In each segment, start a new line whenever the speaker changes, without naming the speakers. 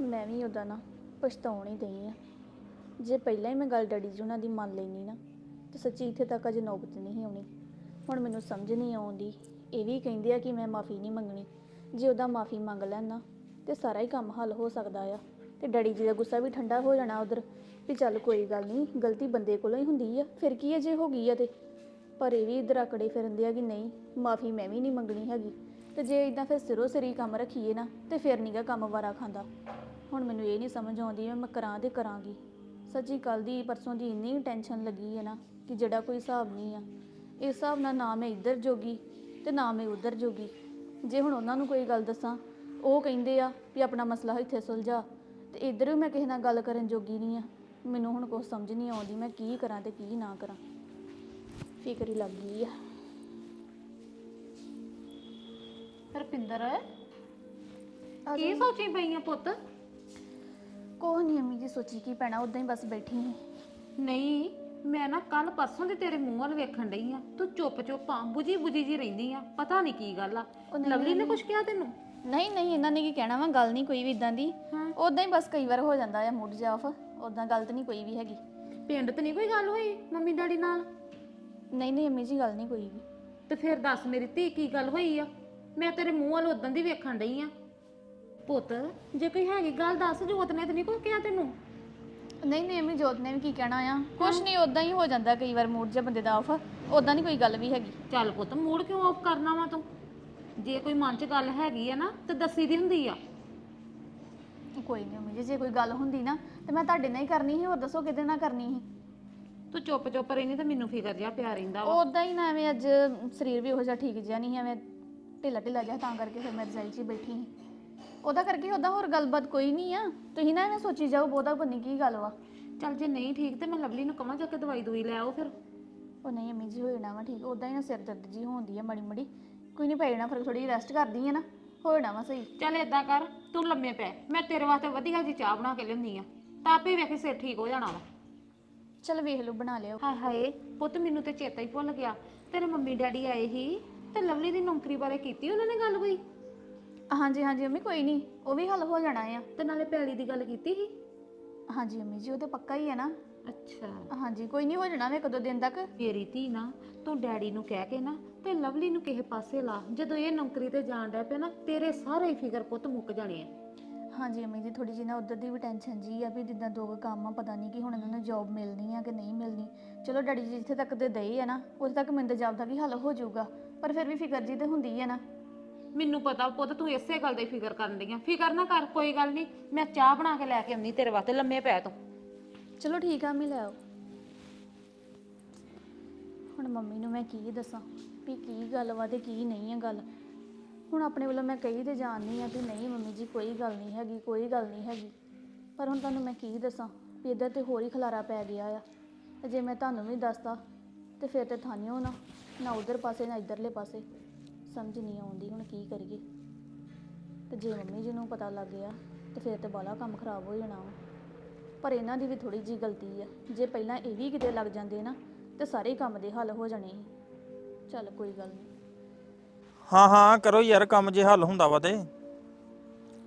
ਮੈਂ ਵੀ ਉਹਦਾ ਨਾ ਪਛਤਾਉਣ ਹੀ ਦਈ ਆ। ਜੇ ਪਹਿਲਾਂ ਹੀ ਮੈਂ ਗੱਲ ਡੈਡੀ ਜੀ ਉਹਨਾਂ ਦੀ ਮੰਨ ਲੈਣੀ ਨਾ, ਤੇ ਸੱਚੀ ਇੱਥੇ ਤੱਕ ਅਜੇ ਨੌਬਤ ਨਹੀਂ ਆਉਣੀ। ਹੁਣ ਮੈਨੂੰ ਸਮਝ ਨਹੀਂ ਆਉਂਦੀ। ਇਹ ਵੀ ਕਹਿੰਦੇ ਆ ਕਿ ਮੈਂ ਮਾਫੀ ਨਹੀਂ ਮੰਗਣੀ। ਜੇ ਉਹਦਾ ਮਾਫੀ ਮੰਗ ਲੈਣ ਨਾ, ਤੇ ਸਾਰਾ ਹੀ ਕੰਮ ਹੱਲ ਹੋ ਸਕਦਾ ਆ। ਤੇ ਡੈਡੀ ਜੀ ਦਾ ਗੁੱਸਾ ਵੀ ਠੰਡਾ ਹੋ ਜਾਣਾ ਉਧਰ, ਵੀ ਚੱਲ ਕੋਈ ਗੱਲ ਨਹੀਂ, ਗਲਤੀ ਬੰਦੇ ਕੋਲੋਂ ਹੀ ਹੁੰਦੀ ਆ, ਫਿਰ ਕੀ ਹੈ ਜੇ ਹੋ ਗਈ ਆ ਤੇ? ਪਰ ਇਹ ਵੀ ਇਧਰ ਆਕੜੇ ਫਿਰਦੇ ਆ ਕਿ ਨਹੀਂ, ਮਾਫੀ ਮੈਂ ਵੀ ਨਹੀਂ ਮੰਗਣੀ ਹੈਗੀ। ਤੇ ਜੇ ਇਦਾਂ ਫਿਰ ਸਿਰੋਂ ਸਿਰੀ ਕੰਮ ਰੱਖੀਏ ਨਾ, ਤੇ ਫਿਰ ਨਹੀਂਗਾ ਕੰਮ ਵਾਰਾ ਖਾਂਦਾ। ਹੁਣ ਮੈਨੂੰ ਇਹ ਨਹੀਂ ਸਮਝ ਆਉਂਦੀ ਵੀ ਮੈਂ ਕਰਾਂ ਤੇ ਕਰਾਂਗੀ। ਸੱਚੀ ਕੱਲ ਦੀ ਪਰਸੋਂ ਦੀ ਇੰਨੀ ਟੈਨਸ਼ਨ ਲੱਗੀ ਹੈ ਨਾ ਕਿ ਜਿਹੜਾ ਕੋਈ ਹਿਸਾਬ ਨਹੀਂ ਆ। ਇਸ ਹਿਸਾਬ ਨਾਲ ਨਾ ਮੈਂ ਇੱਧਰ ਜੋਗੀ ਤੇ ਨਾ ਮੈਂ ਉੱਧਰ ਜੋਗੀ। ਜੇ ਹੁਣ ਉਹਨਾਂ ਨੂੰ ਕੋਈ ਗੱਲ ਦੱਸਾਂ ਉਹ ਕਹਿੰਦੇ ਆ ਵੀ ਆਪਣਾ ਮਸਲਾ ਇੱਥੇ ਸੁਲਝਾ ਤੇ ਇੱਧਰ ਵੀ ਮੈਂ ਕਿਸੇ ਨਾਲ ਗੱਲ ਕਰਨ ਜੋਗੀ ਨਹੀਂ ਆ। ਮੈਨੂੰ ਹੁਣ ਕੁਝ ਸਮਝ ਨਹੀਂ ਆਉਂਦੀ ਮੈਂ ਕੀ ਕਰਾਂ ਤੇ ਕੀ ਨਾ ਕਰਾਂ। ਫਿਕਰ ਹੀ ਲੱਗ ਗਈ ਆ।
ਰਪਿੰਦਰ ਕੀ ਸੋਚੀ ਪਈ ਆ ਪੁੱਤ?
ਕੋਹ ਨਹੀਂ ਅੰਮੀ ਜੀ ਸੋਚੀ ਕੀ ਪੈਣਾ ਉਦਾਂ ਹੀ ਬਸ ਬੈਠੀ ਸੀ
ਨਹੀਂ ਮੈਂ ਨਾ ਕੱਲ ਪਰਸੋਂ ਦੇ ਤੇਰੇ ਮੂੰਹ ਵੱਲ ਵੇਖਣ ਡਈ ਆ ਤੂੰ ਚੁੱਪ ਚੁੱਪ ਆ ਬੁਝੀ ਬੁਝੀ ਜੀ ਰਹਿੰਦੀ ਆ ਪਤਾ ਨਹੀਂ ਕੀ ਗੱਲ ਆ।
ਉਹ ਨਹੀਂ,
ਲਵਲੀ ਨੇ ਕੁਝ ਕਿਹਾ ਤੈਨੂੰ?
ਨਹੀਂ ਨਹੀਂ ਇਹਨਾਂ ਨੇ ਕੀ ਕਹਿਣਾ ਵਾ ਗੱਲ ਨਹੀਂ ਕੋਈ ਵੀ ਇਦਾਂ ਦੀ।
ਹਾਂ।
ਉਦਾਂ ਹੀ ਬਸ ਕਈ ਵਾਰ ਹੋ ਜਾਂਦਾ ਆ ਮੁੱਢ ਜਾ ਆਫ ਉਦਾਂ ਗੱਲ ਤਾਂ ਨਹੀਂ ਕੋਈ ਵੀ ਹੈਗੀ।
ਪਿੰਡ ਤੇ ਨਹੀਂ ਕੋਈ ਗੱਲ ਹੋਈ ਮੰਮੀ ਡੈਡੀ ਨਾਲ?
ਨਹੀਂ ਨਹੀਂ ਅੰਮੀ ਜੀ ਗੱਲ ਨਹੀਂ ਕੋਈ ਵੀ।
ਤੇ ਫਿਰ ਦੱਸ ਮੇਰੀ ਧੀ ਕੀ ਗੱਲ ਹੋਈ ਆ? ਮੈਂ ਤੇਰੇ ਮੂੰਹ ਵੱਲ ਉਦੋਂ ਦੀ ਵੇਖਣ ਡਈ ਆ। ਪੁੱਤ ਜੇ ਕੋਈ ਹੈਗੀ ਗੱਲ ਦੱਸ ਜੋਤ ਨੇ ਤੇ ਨਹੀਂ ਕੋਈ ਕਿਹਾ ਤੈਨੂੰ?
ਨਹੀਂ ਨਹੀਂ ਅੰਮੀ ਜੋਤ ਨੇ ਵੀ ਕੀ ਕਹਿਣਾ ਆ? ਕੁਛ ਨਹੀਂ ਉਦਾਂ ਹੀ ਹੋ ਜਾਂਦਾ ਕਈ ਵਾਰ ਮੂਡ ਜੇ ਬੰਦੇ ਦਾ ਆਫ ਉਦਾਂ ਨਹੀਂ ਕੋਈ ਗੱਲ ਵੀ ਹੈਗੀ।
ਚੱਲ ਪੁੱਤ ਮੂਡ ਕਿਉਂ ਆਫ ਕਰਨਾ ਵਾ ਤੂੰ? ਜੇ ਕੋਈ ਮਨ 'ਚ ਗੱਲ ਹੈਗੀ ਆ ਨਾ ਤੇ ਦੱਸੀ ਦੀ ਹੁੰਦੀ ਆ।
ਕੋਈ ਨਹੀਂ ਅੰਮੀ ਜੀ ਜੇ ਕੋਈ ਗੱਲ ਹੁੰਦੀ ਨਾ ਤੇ ਮੈਂ ਤੁਹਾਡੇ ਨਾਲ ਹੀ ਕਰਨੀ ਸੀ ਹੋਰ ਦੱਸੋ ਕਿਹਦੇ ਨਾਲ ਕਰਨੀ ਸੀ?
ਤੂੰ ਚੁੱਪ ਚੁੱਪ ਰਹਿਨੀ ਤਾਂ ਮੈਨੂੰ ਫਿਕਰ ਜਿਹਾ ਪਿਆ ਰਹਿੰਦਾ ਵਾ।
ਉਦਾਂ ਹੀ ਨਾ ਐਵੇਂ ਅੱਜ ਸਰੀਰ ਵੀ ਉਹੋ ਜਿਹਾ ਠੀਕ ਜਿਹਾ ਨਹੀਂ ਐਵੇਂ ਢਿੱਲਾ ਢਿੱਲਾ ਜਿਹਾ ਤਾਂ ਕਰਕੇ ਫਿਰ ਮੈਂ ਰਜਾਈ 'ਚ ਹੀ ਬੈਠੀ ਸੀ। ਉਹਦਾ ਕਰਕੇ ਉਹਦਾ ਹੋਰ ਗੱਲਬਾਤ ਕੋਈ ਨਹੀਂ ਆ। ਤੁਸੀਂ ਨਾ ਐਵੇਂ ਸੋਚੀ ਜਾਓ ਬਹੁਤਾ ਬੰਨੀ ਕੀ ਗੱਲ ਵਾ।
ਚੱਲ ਜੇ ਨਹੀਂ ਠੀਕ ਤੇ ਮੈਂ ਲਵਲੀ ਨੂੰ ਕਹਾਂ ਜਾ ਕੇ ਦਵਾਈ ਦੂਈ ਲੈ ਆਓ ਫਿਰ।
ਉਹ ਨਹੀਂ ਅੰਮੀ ਜੀ ਹੋ ਜਾਣਾ ਵਾ ਠੀਕ। ਉਦਾਂ ਹੀ ਨਾ ਸਿਰ ਦਰਦ ਜੀ ਹੁੰਦੀ ਆ ਮੜੀ ਮੜੀ ਕੋਈ ਨਹੀਂ ਪੈ ਜਾਣਾ ਫਿਰ ਥੋੜੀ ਰੈਸਟ ਕਰਦੀ ਆ ਨਾ। ਹੋ ਜਾਣਾ ਵਾ ਸਹੀ।
ਚੱਲ ਏਦਾਂ ਕਰ ਤੂੰ ਲੰਮੇ ਪੈ। ਮੈਂ ਤੇਰੇ ਵਾਸਤੇ ਵਧੀਆ ਜੀ ਚਾਹ ਬਣਾ ਕੇ ਲਿਆਉਂਦੀ ਆ। ਤਾਂ ਆਪੇ ਵੇਖੇ ਸਿਰ ਠੀਕ ਹੋ ਜਾਣਾ ਵਾ।
ਚਲ ਵੇਖ ਲਓ ਬਣਾ ਲਿਓ।
ਹਾਏ ਹਾਏ ਪੁੱਤ ਮੈਨੂੰ ਤੇ ਚੇਤਾ ਹੀ ਭੁੱਲ ਗਿਆ। ਤੇਰੇ ਮੰਮੀ ਡੈਡੀ ਆਏ ਸੀ ਤੇ ਲਵਲੀ ਦੀ ਨੌਕਰੀ ਬਾਰੇ ਕੀਤੀ ਉਹਨਾਂ ਨੇ ਗੱਲ ਕੋਈ?
ਹਾਂਜੀ ਹਾਂਜੀ ਅੰਮੀ ਕੋਈ ਨਹੀਂ। ਉਹ ਵੀ ਹੱਲ ਹੋ ਜਾਣਾ ਆ।
ਤੇ ਨਾਲੇ ਪੈਲੀ ਦੀ ਗੱਲ ਕੀਤੀ ਸੀ?
ਹਾਂਜੀ ਅੰਮੀ ਜੀ ਉਹ ਤੇ ਪੱਕਾ ਹੀ ਆ ਨਾ।
ਅੱਛਾ।
ਹਾਂਜੀ ਕੋਈ ਨਹੀਂ ਹੋ ਜਾਣਾ ਵੇ ਕਦੋਂ ਦਿਨ ਤੱਕ।
ਮੇਰੀ ਧੀ ਨਾ ਤੂੰ ਡੈਡੀ ਨੂੰ ਕਹਿ ਕੇ ਨਾ ਤੇ ਲਵਲੀ ਨੂੰ ਕਿਸੇ ਪਾਸੇ ਲਾ। ਜਦੋਂ ਇਹ ਨੌਕਰੀ ਤੇ ਜਾਣ ਡਿਆ ਪਿਆ ਨਾ ਤੇਰੇ ਸਾਰੇ ਹੀ ਫਿਕਰ ਪੁੱਤ ਮੁੱਕ ਜਾਣੇ ਆ।
ਹਾਂਜੀ ਅੰਮੀ ਜੀ ਥੋੜੀ ਜਿਹੀ ਨਾ ਉਧਰ ਦੀ ਵੀ ਟੈਨਸ਼ਨ ਜੀ ਆ ਵੀ ਜਿੱਦਾਂ ਦੋ ਕੁ ਕੰਮ ਆ ਪਤਾ ਨਹੀਂ ਕਿ ਹੁਣ ਇਹਨਾਂ ਨੂੰ ਜੌਬ ਮਿਲਣੀ ਆ ਕਿ ਨਹੀਂ ਮਿਲਣੀ। ਚਲੋ ਡੈਡੀ ਜੀ ਜਿੱਥੇ ਤੱਕ ਦੇ ਦਈ ਆ ਨਾ ਉੱਥੇ ਤੱਕ ਮੈਨੂੰ ਤਾਂ ਜੌਬ ਦਾ ਵੀ ਹੱਲ ਹੋ ਜਾਊਗਾ। ਪਰ ਫਿਰ ਵੀ ਫਿਕਰ ਜੀ ਤੇ ਹੁੰਦੀ ਆ ਨਾ।
ਮੈਨੂੰ ਪਤਾ ਪੁੱਤ ਤੂੰ ਇਸੇ ਗੱਲ ਦੀ ਫਿਕਰ ਕਰਨ ਡਈ ਆ। ਫਿਕਰ ਨਾ ਕਰ, ਕੋਈ ਗੱਲ ਨਹੀਂ ਮੈਂ ਚਾਹ ਬਣਾ ਕੇ ਲੈ ਕੇ ਆਉਂਦੀ ਤੇਰੇ ਵਾਸਤੇ ਲੰਮੇ ਪੈ ਤੂੰ।
ਚਲੋ ਠੀਕ ਆ, ਮੈਂ ਲੈ ਆਓ ਹੁਣ ਮੰਮੀ ਨੂੰ ਮੈਂ ਕੀ ਦੱਸਾਂ, ਵੀ ਕੀ ਗੱਲ ਵਾ ਤੇ ਕੀ ਨਹੀਂ ਆ ਗੱਲ। ਹੁਣ ਆਪਣੇ ਵੱਲੋਂ ਮੈਂ ਕਹੀ ਤੇ ਜਾਣਨੀ ਆ ਵੀ ਨਹੀਂ ਮੰਮੀ ਜੀ, ਕੋਈ ਗੱਲ ਨਹੀਂ ਹੈਗੀ, ਕੋਈ ਗੱਲ ਨਹੀਂ ਹੈਗੀ। ਪਰ ਹੁਣ ਤੁਹਾਨੂੰ ਮੈਂ ਕੀ ਦੱਸਾਂ, ਵੀ ਇੱਧਰ ਤੇ ਹੋਰ ਹੀ ਖਲਾਰਾ ਪੈ ਗਿਆ ਆ। ਤੇ ਜੇ ਮੈਂ ਤੁਹਾਨੂੰ ਵੀ ਦੱਸਦਾ, ਤੇ ਫਿਰ ਤੇ ਥਾਨਿਓ ਨਾ ਨਾ ਉਧਰ ਪਾਸੇ, ਨਾ ਇੱਧਰਲੇ ਪਾਸੇ। ਸਮਝ ਨਹੀਂ ਆਉਂਦੀ ਹੁਣ ਕੀ ਕਰੀਏ। ਤੇ ਜੇ ਮੰਮੀ ਜੀ ਨੂੰ ਪਤਾ ਲੱਗ ਗਿਆ, ਤੇ ਫਿਰ ਤੇ ਬਾਲਾ ਕੰਮ ਖਰਾਬ ਹੋ ਜਾਣਾ ਵਾ। ਪਰ ਇਹਨਾਂ ਦੀ ਵੀ ਥੋੜੀ ਜੀ ਗਲਤੀ ਆ। ਜੇ ਪਹਿਲਾਂ ਇਹ ਵੀ ਕਿਤੇ ਲੱਗ ਜਾਂਦੇ ਨਾ, ਤੇ ਸਾਰੇ ਕੰਮ ਦੇ ਹੱਲ ਹੋ ਜਾਣੇ ਸੀ। ਚੱਲ ਕੋਈ ਗੱਲ ਨਹੀਂ।
ਹਾਂ ਹਾਂ, ਕਰੋ ਯਾਰ, ਕੰਮ ਜੇ ਹੱਲ ਹੁੰਦਾ ਵਾ ਤੇ।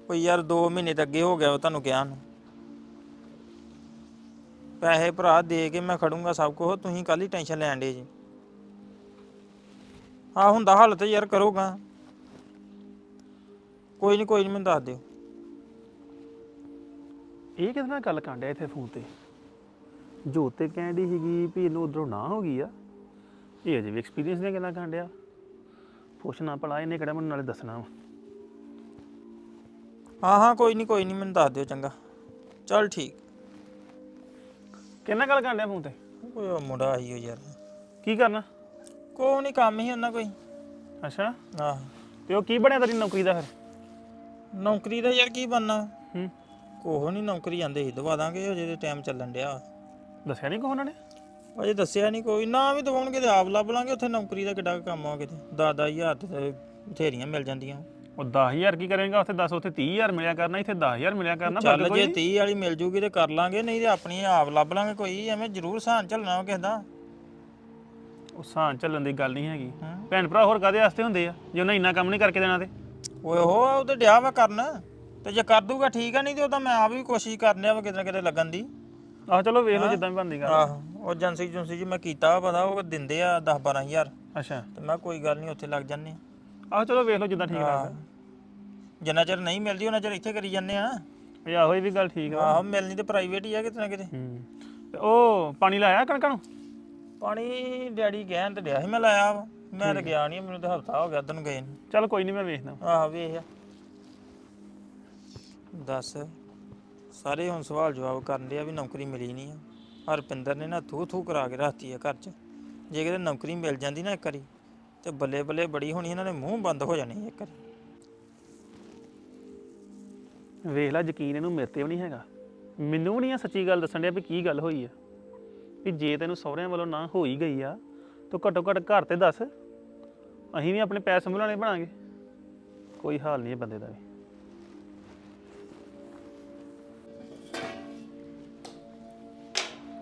ਕੋਈ ਯਾਰ 2 ਮਹੀਨੇ ਤੱਕ ਅੱਗੇ ਹੋ ਗਿਆ ਵਾ ਤੁਹਾਨੂੰ ਕਿਹਾ ਨੂੰ। ਪੈਸੇ ਭਰਾ ਦੇ ਕੇ ਮੈਂ ਖੜੂੰਗਾ ਸਭ ਕੁਝ ਤੁਸੀਂ ਕੱਲ ਹੀ ਟੈਨਸ਼ਨ ਲੈਣ ਦੇ ਜੀ। ਹਾਂ ਹੁੰਦਾ ਹੱਲ ਤੇ ਯਾਰ ਕਰੋਗਾ। ਕੋਈ ਨਹੀਂ ਕੋਈ ਨਹੀਂ ਮੈਨੂੰ ਦੱਸ ਦਿਓ।
ਇਹ ਕਿਹਦੇ ਨਾਲ ਗੱਲ ਕਾਂਡਿਆ ਇੱਥੇ ਫੋਨ ਤੇ? ਜੋਤ ਤੇ ਕਹਿੰਦੀ ਸੀਗੀ ਵੀ ਇਹਨੂੰ ਉਧਰੋਂ ਨਾ ਹੋ ਗਈ ਆ। ਇਹ ਅਜੇ ਵੀ ਐਕਸਪੀਰੀਅੰਸ ਦੀਆਂ ਗੱਲਾਂ ਕਾਂਡਿਆ ਪੁੱਛਣਾ ਭਲਾ ਇਹਨੇ ਕਿਹੜਾ ਮੈਨੂੰ ਨਾਲੇ ਦੱਸਣਾ ਵਾ।
ਹਾਂ ਹਾਂ ਕੋਈ ਨਹੀਂ ਕੋਈ ਨਹੀਂ ਮੈਨੂੰ ਦੱਸ ਦਿਓ ਚੰਗਾ। ਚੱਲ ਠੀਕ।
ਕਿੰਨਾ ਗੱਲ ਕਾਂਡਿਆ ਫੋਨ ਤੇ?
ਉਹ ਮੁੰਡਾ ਆਈ ਹੋ ਯਾਰ।
ਕੀ ਕਰਨਾ?
ਕੋਈ ਨਹੀਂ ਕੰਮ ਹੀ ਉਹਨਾਂ ਕੋਈ।
ਅੱਛਾ।
ਆਹ।
ਤੇ ਉਹ ਕੀ ਬਣਿਆ ਤੇਰੀ ਨੌਕਰੀ ਦਾ ਫਿਰ?
ਨੌਕਰੀ ਦਾ ਯਾਰ ਕੀ ਬਣਨਾ?
ਹੂੰ।
ਕੋਹ ਨਹੀਂ ਨੌਕਰੀ ਜਾਂਦੇ ਸੀ ਦਵਾ ਦਾਂਗੇ ਅਜੇ ਤੇ ਟਾਈਮ ਚੱਲਣ ਡਿਆ।
ਦੱਸਿਆ ਨਹੀਂ ਕੋ ਉਹਨਾਂ ਨੇ?
ਅਜੇ ਦੱਸਿਆ ਨਹੀਂ ਕੋਈ ਨਾ ਵੀ ਦਵਾਉਣਗੇ ਤੇ ਆਪ ਲੱਭ ਲਾਂਗੇ ਉੱਥੇ ਨੌਕਰੀ ਦਾ ਕਿੱਡਾ ਕੁ ਕੰਮ ਆ ਕਿਤੇ। ਦਾਦਾ ਹਜ਼ਾਰ ਤੇ ਤਾਂ ਬਥੇਰੀਆਂ ਮਿਲ ਜਾਂਦੀਆਂ।
ਉਹ 10000 ਕੀ ਕਰੇਗਾ ਉੱਥੇ 10 ਉੱਥੇ 30000 ਮਿਲਿਆ ਕਰਨਾ ਇੱਥੇ 10000 ਮਿਲਿਆ ਕਰਨਾ
ਚੱਲ ਜੇ
ਨਹੀਂ।
30 ਵਾਲੀ ਮਿਲ ਜੂਗੀ ਤੇ ਕਰ ਲਾਂਗੇ ਨਹੀਂ ਤੇ ਆਪਣੀ ਆਪ ਲੱਭ ਲਾਂਗੇ ਕੋਈ ਐਵੇਂ ਜ਼ਰੂਰ ਸਾਨ ਚੱਲਣਾ ਕਿਸੇ ਦਾ।
ਉਹ ਸਾਂ ਚੱਲਣ ਦੀ ਗੱਲ ਨਹੀਂ ਹੈਗੀ।
ਹੂੰ।
ਭੈਣ ਭਰਾ ਹੋਰ ਕਾਦੇ ਵਾਸਤੇ ਹੁੰਦੇ ਆ? ਜੇ ਉਹਨਾਂ ਇੰਨਾ ਕੰਮ ਨਹੀਂ ਕਰਕੇ ਦੇਣਾ ਤੇ।
ਓਏ ਹੋ ਉਹ ਤੇ ਡਿਆ ਵਾ ਕਰਨ। ਤੇ ਜੇ ਕਰ ਦੂਗਾ ਠੀਕ ਆ ਨਹੀਂ ਤੇ ਉਹ ਤਾਂ ਮੈਂ ਆਪ ਵੀ ਕੋਸ਼ਿਸ਼ ਕਰਨ ਵਾ ਕਿਤੇ ਨਾ ਕਿਤੇ ਲੱਗਣ ਦੀ।
ਆਹ ਚਲੋ ਵੇਖ ਲਓ ਜਿੱਦਾਂ ਵੀ ਬਣਦੀ ਗੱਲ।
ਆਹੋ ਉਹ ਏਜੰਸੀ ਜੁੰਸੀ ਜੀ ਮੈਂ ਕੀਤਾ ਵਾ ਪਤਾ ਉਹ ਦਿੰਦੇ ਆ 10 12000
ਅੱਛਾ।
ਤੇ ਮੈਂ ਕੋਈ ਗੱਲ ਨਹੀਂ ਉੱਥੇ ਲੱਗ ਜੰਨੇ
ਆਹ ਚਲੋ ਵੇਖ ਲਓ ਜਿੱਦਾਂ ਠੀਕ ਲੱਗਦਾ।
ਜਿੰਨਾ ਚਿਰ ਨਹੀਂ ਮਿਲਦੀ ਉਹਨਾਂ ਚਿਰ ਇੱਥੇ ਕਰੀ ਜੰਨੇ ਆ।
ਇਹ ਆਹੋ ਇਹ ਵੀ ਗੱਲ ਠੀਕ ਆ।
ਆਹੋ ਮਿਲਣੀ ਤੇ ਪ੍ਰਾਈਵੇਟ ਹੀ ਆ ਕਿਤੇ ਨਾ ਕਿਤੇ।
ਹੂੰ। ਤੇ ਉਹ ਪਾਣੀ ਲਾਇਆ ਕਣਕਾਂ ਨੂੰ?
ਪਾਣੀ ਡੈਡੀ ਕਹਿਣ ਤੇ ਡਿਆ ਸੀ ਮੈਂ ਲਾਇਆ ਵਾ। ਮੈਂ ਤਾਂ ਗਿਆ ਨਹੀਂ ਮੈਨੂੰ ਤਾਂ ਹਫਤਾ ਹੋ ਗਿਆ ਉਦੋਂ ਗਏ ਨੂੰ।
ਚੱਲ ਕੋਈ ਨਹੀਂ ਮੈਂ ਵੇਖਦਾ
ਆਹ ਵੇਖ। ਦੱਸ ਸਾਰੇ ਹੁਣ ਸਵਾਲ ਜਵਾਬ ਕਰਨ ਦੇ ਆ ਵੀ ਨੌਕਰੀ ਮਿਲੀ ਨਹੀਂ ਆ। ਹਰਪਿੰਦਰ ਨੇ ਨਾ ਥੂ ਥੂ ਕਰਾ ਕੇ ਰੱਖਤੀ ਆ ਘਰ 'ਚ। ਜੇ ਕਿਤੇ ਨੌਕਰੀ ਮਿਲ ਜਾਂਦੀ ਨਾ ਇੱਕ ਵਾਰੀ ਤੇ ਬੱਲੇ ਬੱਲੇ ਬੜੀ ਹੋਣੀ ਇਹਨਾਂ ਦੇ ਮੂੰਹ ਬੰਦ ਹੋ ਜਾਣੇ ਇੱਕ ਵਾਰੀ।
ਵੇਖ ਲੈ ਯਕੀਨ ਇਹਨੂੰ ਮੇਰੇ ਤੇ ਵੀ ਨਹੀਂ ਹੈਗਾ। ਮੈਨੂੰ ਵੀ ਨਹੀਂ ਆ ਸੱਚੀ ਗੱਲ ਦੱਸਣ ਡਿਆ ਵੀ ਕੀ ਗੱਲ ਹੋਈ ਆ। ਵੀ ਜੇ ਤੈਨੂੰ ਸਹੁਰਿਆਂ ਵੱਲੋਂ ਨਾ ਹੋਈ ਗਈ ਆ ਤਾਂ ਘੱਟੋ ਘੱਟ ਘਰ ਤੇ ਦੱਸ। ਅਸੀਂ ਵੀ ਆਪਣੇ ਪੈਸੇ ਸੰਭਲਾਣੇ ਬਣਾਂਗੇ। ਕੋਈ ਹਾਲ ਨਹੀਂ ਇਹ ਬੰਦੇ ਦਾ ਵੀ।